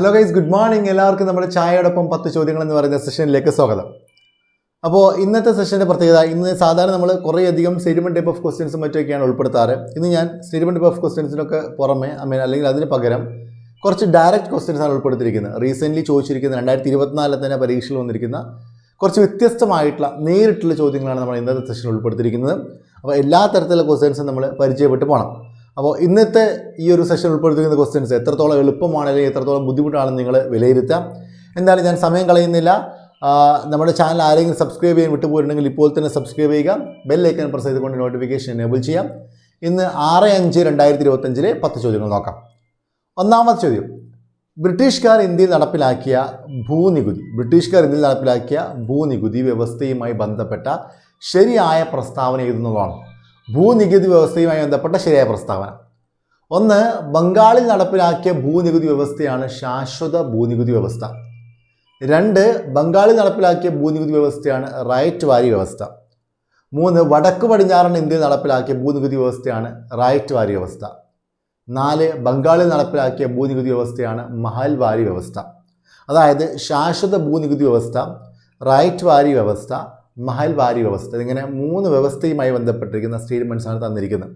Hello guys good morning എല്ലാവർക്കും നമ്മുടെ ചായയോടൊപ്പം പത്ത് ചോദ്യങ്ങൾ എന്ന് പറയുന്ന സെഷനിലേക്ക് സ്വാഗതം. അപ്പോൾ ഇന്നത്തെ സെഷന്റെ പ്രത്യേകത ഇന്ന് സാധാരണ നമ്മൾ കുറേയധികം സ്റ്റേറ്റ്മെന്റ് ടൈപ്പ് ഓഫ് ക്വസ്റ്റ്യൻസും മറ്റൊക്കെയാണ് ഉൾപ്പെടുത്താറ്. ഇന്ന് ഞാൻ സ്റ്റേറ്റ്മെന്റ് ടൈപ്പ് ഓഫ് ക്വസ്റ്റ്യൻസിനൊക്കെ പുറമെ ഐ അല്ലെങ്കിൽ അതിന് പകരം കുറച്ച് ഡയറക്റ്റ് ക്വസ്റ്റ്യൻസ് ആണ് ഉൾപ്പെടുത്തിയിരിക്കുന്നത്. റീസെന്റ്ലി ചോദിച്ചിരിക്കുന്ന രണ്ടായിരത്തി ഇരുപത്തിനാലിൽ തന്നെ പരീക്ഷയിൽ വന്നിരിക്കുന്ന കുറച്ച് വ്യത്യസ്തമായിട്ടുള്ള നേരിട്ടുള്ള ചോദ്യങ്ങളാണ് നമ്മൾ ഇന്നത്തെ സെഷനിൽ ഉൾപ്പെടുത്തിയിരിക്കുന്നത്. അപ്പോൾ എല്ലാ തരത്തിലുള്ള ക്വസ്റ്റ്യൻസും നമ്മൾ പരിചയപ്പെട്ട് പോകണം അപ്പോൾ ഇന്നത്തെ ഈ ഒരു സെഷൻ ഉൾപ്പെടുത്തിക്കുന്ന ക്വസ്റ്റ്യൻസ് എത്രത്തോളം എളുപ്പമാണ് അല്ലെങ്കിൽ എത്രത്തോളം ബുദ്ധിമുട്ടാണെന്ന് നിങ്ങൾ വിലയിരുത്താം. എന്തായാലും ഞാൻ സമയം കളയുന്നില്ല. നമ്മുടെ ചാനൽ ആരെങ്കിലും സബ്സ്ക്രൈബ് ചെയ്യാൻ വിട്ടുപോയിട്ടുണ്ടെങ്കിൽ ഇപ്പോൾ തന്നെ സബ്സ്ക്രൈബ് ചെയ്യുക. ബെൽ ബെല്ലൈക്കൻ പ്രസ് ചെയ്തുകൊണ്ട് നോട്ടിഫിക്കേഷൻ എനേബിൾ ചെയ്യാം. ഇന്ന് ആറ് അഞ്ച് രണ്ടായിരത്തി ഇരുപത്തഞ്ചിലെ പത്ത് ചോദ്യങ്ങൾ നോക്കാം. ഒന്നാമത്തെ ചോദ്യം. ബ്രിട്ടീഷുകാർ ഇന്ത്യയിൽ നടപ്പിലാക്കിയ ഭൂനികുതി ബ്രിട്ടീഷുകാർ ഇന്ത്യയിൽ നടപ്പിലാക്കിയ ഭൂനികുതി വ്യവസ്ഥയുമായി ബന്ധപ്പെട്ട ശരിയായ പ്രസ്താവന എഴുതുന്നതാണ് ഭൂനികുതി വ്യവസ്ഥയുമായി ബന്ധപ്പെട്ട ശരിയായ പ്രസ്താവന. ഒന്ന് ബംഗാളിൽ നടപ്പിലാക്കിയ ഭൂനികുതി വ്യവസ്ഥയാണ് ശാശ്വത ഭൂനികുതി വ്യവസ്ഥ. രണ്ട് ബംഗാളിൽ നടപ്പിലാക്കിയ ഭൂനികുതി വ്യവസ്ഥയാണ് റൈറ്റ് വാരി വ്യവസ്ഥ. മൂന്ന് വടക്ക് പടിഞ്ഞാറൻ ഇന്ത്യയിൽ നടപ്പിലാക്കിയ ഭൂനികുതി വ്യവസ്ഥയാണ് റൈറ്റ് വാരി വ്യവസ്ഥ. നാല് ബംഗാളിൽ നടപ്പിലാക്കിയ ഭൂനികുതി വ്യവസ്ഥയാണ് മഹൽ വാരി വ്യവസ്ഥ. അതായത് ശാശ്വത ഭൂനികുതി വ്യവസ്ഥ റൈറ്റ് വാരി വ്യവസ്ഥ മഹൽവാരി വ്യവസ്ഥ. ഇതിങ്ങനെ മൂന്ന് വ്യവസ്ഥയുമായി ബന്ധപ്പെട്ടിരിക്കുന്ന സ്റ്റേറ്റ്മെന്റ്സ് ആണ് തന്നിരിക്കുന്നത്.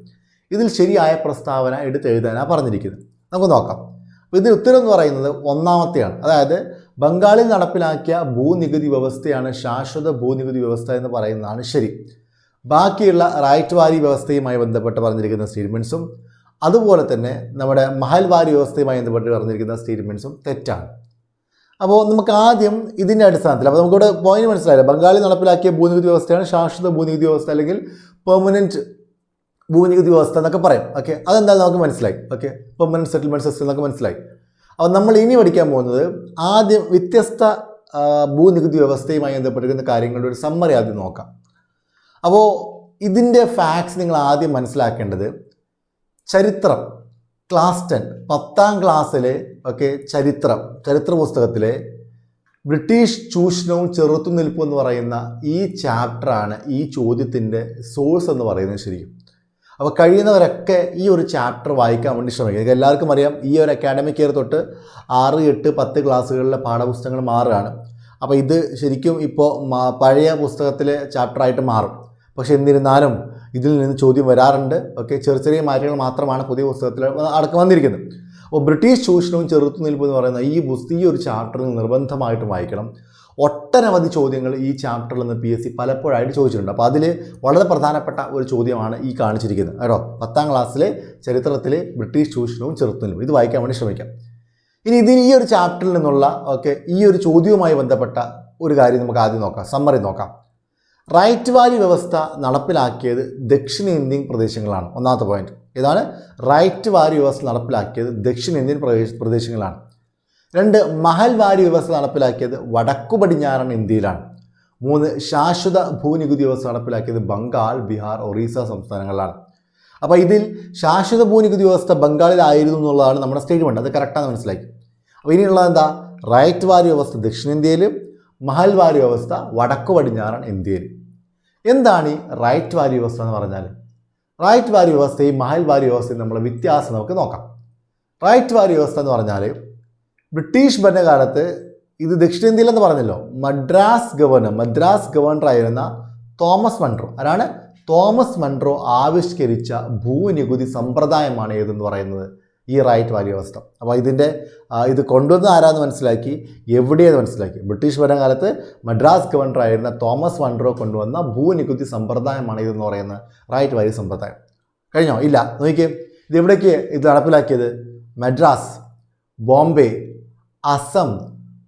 ഇതിൽ ശരിയായ പ്രസ്താവന എടുത്ത് എഴുതാനാണ് പറഞ്ഞിരിക്കുന്നത്. നമുക്ക് നോക്കാം. അപ്പോൾ ഇതിന് ഉത്തരം എന്ന് പറയുന്നത് ഒന്നാമത്തെയാണ്. അതായത് ബംഗാളിൽ നടപ്പിലാക്കിയ ഭൂനികുതി വ്യവസ്ഥയാണ് ശാശ്വത ഭൂനികുതി വ്യവസ്ഥ എന്ന് പറയുന്നതാണ് ശരി. ബാക്കിയുള്ള റൈറ്റ് വാരി വ്യവസ്ഥയുമായി ബന്ധപ്പെട്ട് പറഞ്ഞിരിക്കുന്ന സ്റ്റേറ്റ്മെന്റ്സും അതുപോലെ തന്നെ നമ്മുടെ മഹൽവാരി വ്യവസ്ഥയുമായി ബന്ധപ്പെട്ട് പറഞ്ഞിരിക്കുന്ന സ്റ്റേറ്റ്മെന്റ്സും തെറ്റാണ്. അപ്പോൾ നമുക്ക് ആദ്യം ഇതിന്റെ അടിസ്ഥാനത്തിൽ അപ്പോൾ നമുക്കിവിടെ പോയിന്റ് മനസ്സിലായില്ല? ബംഗാളി നടപ്പിലാക്കിയ ഭൂനികുതി വ്യവസ്ഥയാണ് ശാശ്വത ഭൂനികുതി വ്യവസ്ഥ അല്ലെങ്കിൽ പെർമനന്റ് ഭൂനികുതി വ്യവസ്ഥ എന്നൊക്കെ പറയും. ഓക്കെ അതെന്തായാലും നമുക്ക് മനസ്സിലായി. ഓക്കെ പെർമനന്റ് സെറ്റിൽമെന്റ് സിസ്റ്റം എന്നൊക്കെ മനസ്സിലായി. അപ്പോൾ നമ്മൾ ഇനി പഠിക്കാൻ പോകുന്നത് ആദ്യം വ്യത്യസ്ത ഭൂനികുതി വ്യവസ്ഥയുമായി ബന്ധപ്പെട്ടിരിക്കുന്ന കാര്യങ്ങളുടെ ഒരു സമ്മറി ആദ്യം നോക്കാം. അപ്പോൾ ഇതിന്റെ ഫാക്ട്സ് നിങ്ങൾ ആദ്യം മനസ്സിലാക്കേണ്ടത് ചരിത്രം. ക്ലാസ് ടെൻ പത്താം ക്ലാസ്സിലെ ഒക്കെ ചരിത്രം ചരിത്ര പുസ്തകത്തിലെ ബ്രിട്ടീഷ് ചൂഷണവും ചെറുത്തുനിൽപ്പും എന്ന് പറയുന്ന ഈ ചാപ്റ്ററാണ് ഈ ചോദ്യത്തിന്റെ സോഴ്സ് എന്ന് പറയുന്നത് ശരിക്കും. അപ്പോൾ കഴിയുന്നവരൊക്കെ ഈ ഒരു ചാപ്റ്റർ വായിക്കാൻ വേണ്ടി ശ്രമിക്കുക എല്ലാവർക്കും അറിയാം ഈ ഒരു അക്കാഡമിക് ഇയർ തൊട്ട് ആറ് എട്ട് പത്ത് ക്ലാസ്സുകളിലെ പാഠപുസ്തകങ്ങൾ മാറുകയാണ്. അപ്പോൾ ഇത് ശരിക്കും ഇപ്പോൾ പഴയ പുസ്തകത്തിലെ ചാപ്റ്ററായിട്ട് മാറും. പക്ഷേ എന്നിരുന്നാലും ഇതിൽ നിന്ന് ചോദ്യം വരാറുണ്ട്. ഓക്കെ ചെറിയ ചെറിയ മാറ്റങ്ങൾ മാത്രമാണ് പുതിയ പുസ്തകത്തിൽ അടക്കം വന്നിരിക്കുന്നത്. അപ്പോൾ ബ്രിട്ടീഷ് ചൂഷണവും ചെറുത്തുനിൽപ്പും എന്ന് പറയുന്ന ഈ പുസ്തകം ഈ ഒരു ചാപ്റ്ററിൽ നിർബന്ധമായിട്ടും വായിക്കണം. ഒട്ടനവധി ചോദ്യങ്ങൾ ഈ ചാപ്റ്ററിൽ നിന്ന് പി എസ് സി പലപ്പോഴായിട്ട് ചോദിച്ചിട്ടുണ്ട്. അപ്പോൾ അതിൽ വളരെ പ്രധാനപ്പെട്ട ഒരു ചോദ്യമാണ് ഈ കാണിച്ചിരിക്കുന്നത് കേട്ടോ. പത്താം ക്ലാസ്സിലെ ചരിത്രത്തിലെ ബ്രിട്ടീഷ് ചൂഷണവും ചെറുത്തുനിൽപ്പും ഇത് വായിക്കാൻ വേണ്ടി ശ്രമിക്കാം. ഇനി ഇതിന് ഈ ഒരു ചാപ്റ്ററിൽ നിന്നുള്ള ഓക്കെ ഈ ഒരു ചോദ്യവുമായി ബന്ധപ്പെട്ട ഒരു കാര്യം നമുക്ക് ആദ്യം നോക്കാം. സമ്മറി നോക്കാം. റൈറ്റ് വാല്യൂ വ്യവസ്ഥ നടപ്പിലാക്കിയത് ദക്ഷിണേന്ത്യൻ പ്രദേശങ്ങളാണ്. ഒന്നാമത്തെ പോയിന്റ് ഇതാണ് റൈറ്റ് വാല്യൂ വ്യവസ്ഥ നടപ്പിലാക്കിയത് ദക്ഷിണേന്ത്യൻ പ്രദേശ- പ്രദേശങ്ങളാണ്. രണ്ട് മഹൽ വാരി വ്യവസ്ഥ നടപ്പിലാക്കിയത് വടക്കു പടിഞ്ഞാറൻ ഇന്ത്യയിലാണ്. മൂന്ന് ശാശ്വത ഭൂനികുതി വ്യവസ്ഥ നടപ്പിലാക്കിയത് ബംഗാൾ ബീഹാർ ഒറീസ സംസ്ഥാനങ്ങളിലാണ് അപ്പോൾ ഇതിൽ ശാശ്വത ഭൂനികുതി വ്യവസ്ഥ ബംഗാളിലായിരുന്നു എന്നുള്ളതാണ് നമ്മുടെ സ്റ്റേറ്റ്മെന്റ് അത് കറക്റ്റാണ് മനസ്സിലാക്കി അപ്പോൾ ഇനിയുള്ളത് എന്താ? റൈറ്റ് വാല്യൂ വ്യവസ്ഥ ദക്ഷിണേന്ത്യയിലും മഹൽ വാരി വ്യവസ്ഥ വടക്കു പടിഞ്ഞാറൻ ഇന്ത്യയിൽ. എന്താണ് ഈ റൈറ്റ് വാരി വ്യവസ്ഥ എന്ന് പറഞ്ഞാൽ റൈറ്റ് വാരി വ്യവസ്ഥയും മഹൽവാരി വ്യവസ്ഥയും നമ്മൾ വ്യത്യാസം നമുക്ക് നോക്കാം. റൈറ്റ് വാരി വ്യവസ്ഥ എന്ന് പറഞ്ഞാൽ ബ്രിട്ടീഷ് ഭരണകാലത്ത് ഇത് ദക്ഷിണേന്ത്യയിലെന്ന് പറഞ്ഞല്ലോ. മദ്രാസ് ഗവർണർ മദ്രാസ് ഗവർണർ ആയിരുന്ന തോമസ് മൺട്രോ ആരാണ്? തോമസ് മൺട്രോ ആവിഷ്കരിച്ച ഭൂനികുതി സമ്പ്രദായമാണ് ഏതെന്ന് പറയുന്നത്? ഈ റൈറ്റ് വാല്യൂ വ്യവസ്ഥ അപ്പോൾ ഇതിന്റെ ഇത് കൊണ്ടുവന്ന ആരാന്ന് മനസ്സിലാക്കി? എവിടെയെന്ന് മനസ്സിലാക്കി? ബ്രിട്ടീഷ് ഭരണകാലത്ത് മദ്രാസ് ഗവർണർ ആയിരുന്ന തോമസ് വൺഡ്രോ കൊണ്ടുവന്ന ഭൂനികുതി സമ്പ്രദായമാണ് ഇതെന്ന് പറയുന്ന റൈറ്റ് വാല്യൂ സമ്പ്രദായം. കഴിഞ്ഞോ? ഇല്ല. നോക്കിയേ. ഇത് എവിടേക്ക് ഇത് നടപ്പിലാക്കിയത്? മദ്രാസ് ബോംബെ അസം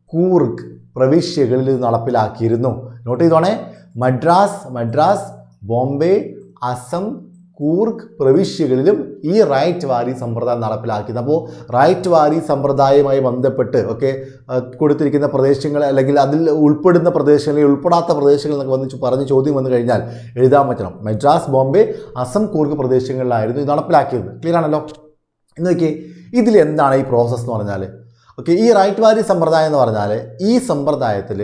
കൂർഗ് പ്രവിശ്യകളിൽ ഇത് നടപ്പിലാക്കിയിരുന്നു. നോട്ട് ചെയ്തോണേ. മദ്രാസ് മദ്രാസ് ബോംബെ അസം കൂർഗ് പ്രവിശ്യകളിലും ഈ റൈറ്റ് വാരി സമ്പ്രദായം നടപ്പിലാക്കിയത്. അപ്പോൾ റൈറ്റ് വാരി സമ്പ്രദായവുമായി ബന്ധപ്പെട്ട് ഒക്കെ കൊടുത്തിരിക്കുന്ന പ്രദേശങ്ങൾ അല്ലെങ്കിൽ അതിൽ ഉൾപ്പെടുന്ന പ്രദേശങ്ങളിൽ ഉൾപ്പെടാത്ത പ്രദേശങ്ങൾ എന്നൊക്കെ വന്ന് പറഞ്ഞ് ചോദ്യം വന്നു കഴിഞ്ഞാൽ എഴുതാൻ പറ്റണം. മദ്രാസ് ബോംബെ അസം കൂർഗ് പ്രദേശങ്ങളിലായിരുന്നു ഇത് നടപ്പിലാക്കിയത്. ക്ലിയർ ആണല്ലോ? എന്ന് നോക്കിയേ ഇതിൽ എന്താണ് ഈ പ്രോസസ്സ് എന്ന് പറഞ്ഞാൽ? ഓക്കെ ഈ റൈറ്റ് വാരി സമ്പ്രദായം എന്ന് പറഞ്ഞാൽ ഈ സമ്പ്രദായത്തിൽ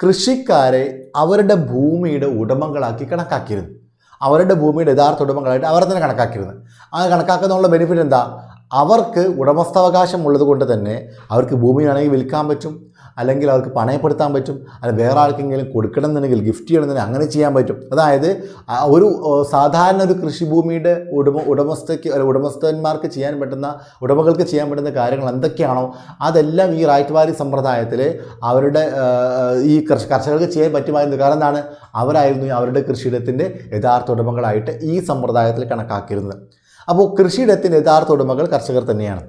കൃഷിക്കാരെ അവരുടെ ഭൂമിയുടെ ഉടമകളാക്കി കണക്കാക്കിയിരുന്നു. അവരുടെ ഭൂമിയുടെ യഥാർത്ഥ ഉടമകളായിട്ട് അവർ തന്നെ കണക്കാക്കിയിരുന്നത് ആ കണക്കാക്കുന്നതിനുള്ള ബെനിഫിറ്റ് എന്താ? അവർക്ക് ഉടമസ്ഥാവകാശം ഉള്ളത് കൊണ്ട് തന്നെ അവർക്ക് ഭൂമിയാണെങ്കിൽ വിൽക്കാൻ പറ്റും. അല്ലെങ്കിൽ അവർക്ക് പണയപ്പെടുത്താൻ പറ്റും അല്ലെങ്കിൽ വേറെ ആർക്കെങ്കിലും കൊടുക്കണം എന്നുണ്ടെങ്കിൽ ഗിഫ്റ്റ് ചെയ്യണമെന്നുണ്ടെങ്കിൽ അങ്ങനെ ചെയ്യാൻ പറ്റും. അതായത് ഒരു സാധാരണ ഒരു കൃഷിഭൂമിയുടെ ഉടമ ഉടമസ്ഥയ്ക്ക് ഉടമസ്ഥന്മാർക്ക് ചെയ്യാൻ പറ്റുന്ന ഉടമകൾക്ക് ചെയ്യാൻ പറ്റുന്ന കാര്യങ്ങൾ എന്തൊക്കെയാണോ അതെല്ലാം ഈ റൈറ്റ് വാലി സമ്പ്രദായത്തിൽ അവരുടെ ഈ കർഷ കർഷകർക്ക് ചെയ്യാൻ പറ്റുമായിരുന്നു. കാരണം എന്താണ്? അവരായിരുന്നു അവരുടെ കൃഷിയിടത്തിന്റെ യഥാർത്ഥ ഉടമകളായിട്ട് ഈ സമ്പ്രദായത്തിൽ കണക്കാക്കിയിരുന്നത്. അപ്പോൾ കൃഷിയിടത്തിന്റെ യഥാർത്ഥ ഉടമകൾ കർഷകർ തന്നെയാണ്.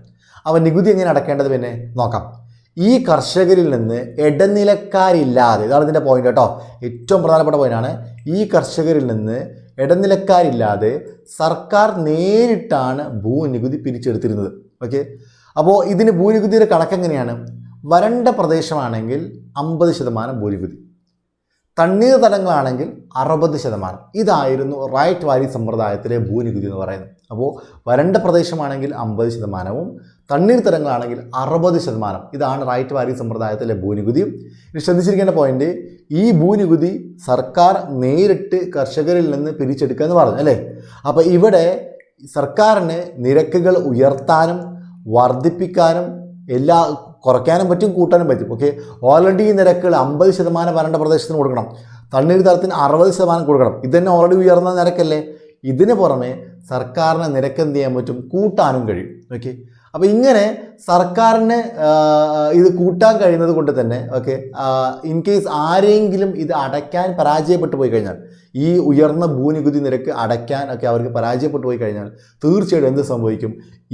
അവ നികുതി എങ്ങനെ അടക്കേണ്ടത് പിന്നെ? നോക്കാം. ഈ കർഷകരിൽ നിന്ന് ഇടനിലക്കാരില്ലാതെ ഇതാണ് ഇതിന്റെ പോയിന്റ് കേട്ടോ. ഏറ്റവും പ്രധാനപ്പെട്ട പോയിന്റാണ് ഈ കർഷകരിൽ നിന്ന് ഇടനിലക്കാരില്ലാതെ സർക്കാർ നേരിട്ടാണ് ഭൂനികുതി പിരിച്ചെടുത്തിരുന്നത്. ഓക്കെ അപ്പോൾ ഇതിന് ഭൂനികുതിയുടെ കണക്കെങ്ങനെയാണ് വരണ്ട പ്രദേശമാണെങ്കിൽ അമ്പത് ശതമാനം ഭൂനികുതി. തണ്ണീർത്തടങ്ങളാണെങ്കിൽ അറുപത് ശതമാനം. ഇതായിരുന്നു റൈറ്റ് വാലി സമ്പ്രദായത്തിലെ ഭൂനികുതി എന്ന് പറയുന്നത്. അപ്പോൾ വരണ്ട പ്രദേശമാണെങ്കിൽ അമ്പത് ശതമാനവും തണ്ണീർത്തടങ്ങളാണെങ്കിൽ അറുപത് ശതമാനം. ഇതാണ് റൈറ്റ് വാരി സമ്പ്രദായത്തിലെ ഭൂനികുതി. ഇനി ശ്രദ്ധിച്ചിരിക്കേണ്ട പോയിന്റ് ഈ ഭൂനികുതി സർക്കാർ നേരിട്ട് കർഷകരിൽ നിന്ന് പിരിച്ചെടുക്കുക എന്ന് പറഞ്ഞു അല്ലേ? അപ്പോൾ ഇവിടെ സർക്കാരിന് നിരക്കുകൾ ഉയർത്താനും വർദ്ധിപ്പിക്കാനും എല്ലാ കുറയ്ക്കാനും പറ്റും കൂട്ടാനും പറ്റും. ഓക്കെ ഓൾറെഡി ഈ നിരക്കുകൾ അമ്പത് ശതമാനം വരേണ്ട പ്രദേശത്തിന് കൊടുക്കണം. തണ്ണീർത്തടത്തിന് അറുപത് ശതമാനം കൊടുക്കണം. ഇത് തന്നെ ഓൾറെഡി ഉയർന്ന നിരക്കല്ലേ? ഇതിന് പുറമെ സർക്കാരിന് നിരക്ക് എന്ത് ചെയ്യാൻ പറ്റും? കൂട്ടാനും കഴിയും. ഓക്കെ അപ്പോൾ ഇങ്ങനെ സർക്കാരിന് ഇത് കൂട്ടാൻ കഴിയുന്നത് കൊണ്ട് തന്നെ ഓക്കെ ഇൻ കേസ് ആരെങ്കിലും ഇത് അടയ്ക്കാൻ പരാജയപ്പെട്ടു പോയി കഴിഞ്ഞാൽ ഈ ഉയർന്ന ഭൂനികുതി നിരക്ക് അടയ്ക്കാൻ ഒക്കെ അവർക്ക് പരാജയപ്പെട്ടു പോയി കഴിഞ്ഞാൽ തീർച്ചയായിട്ടും എന്ത് സംഭവിക്കും?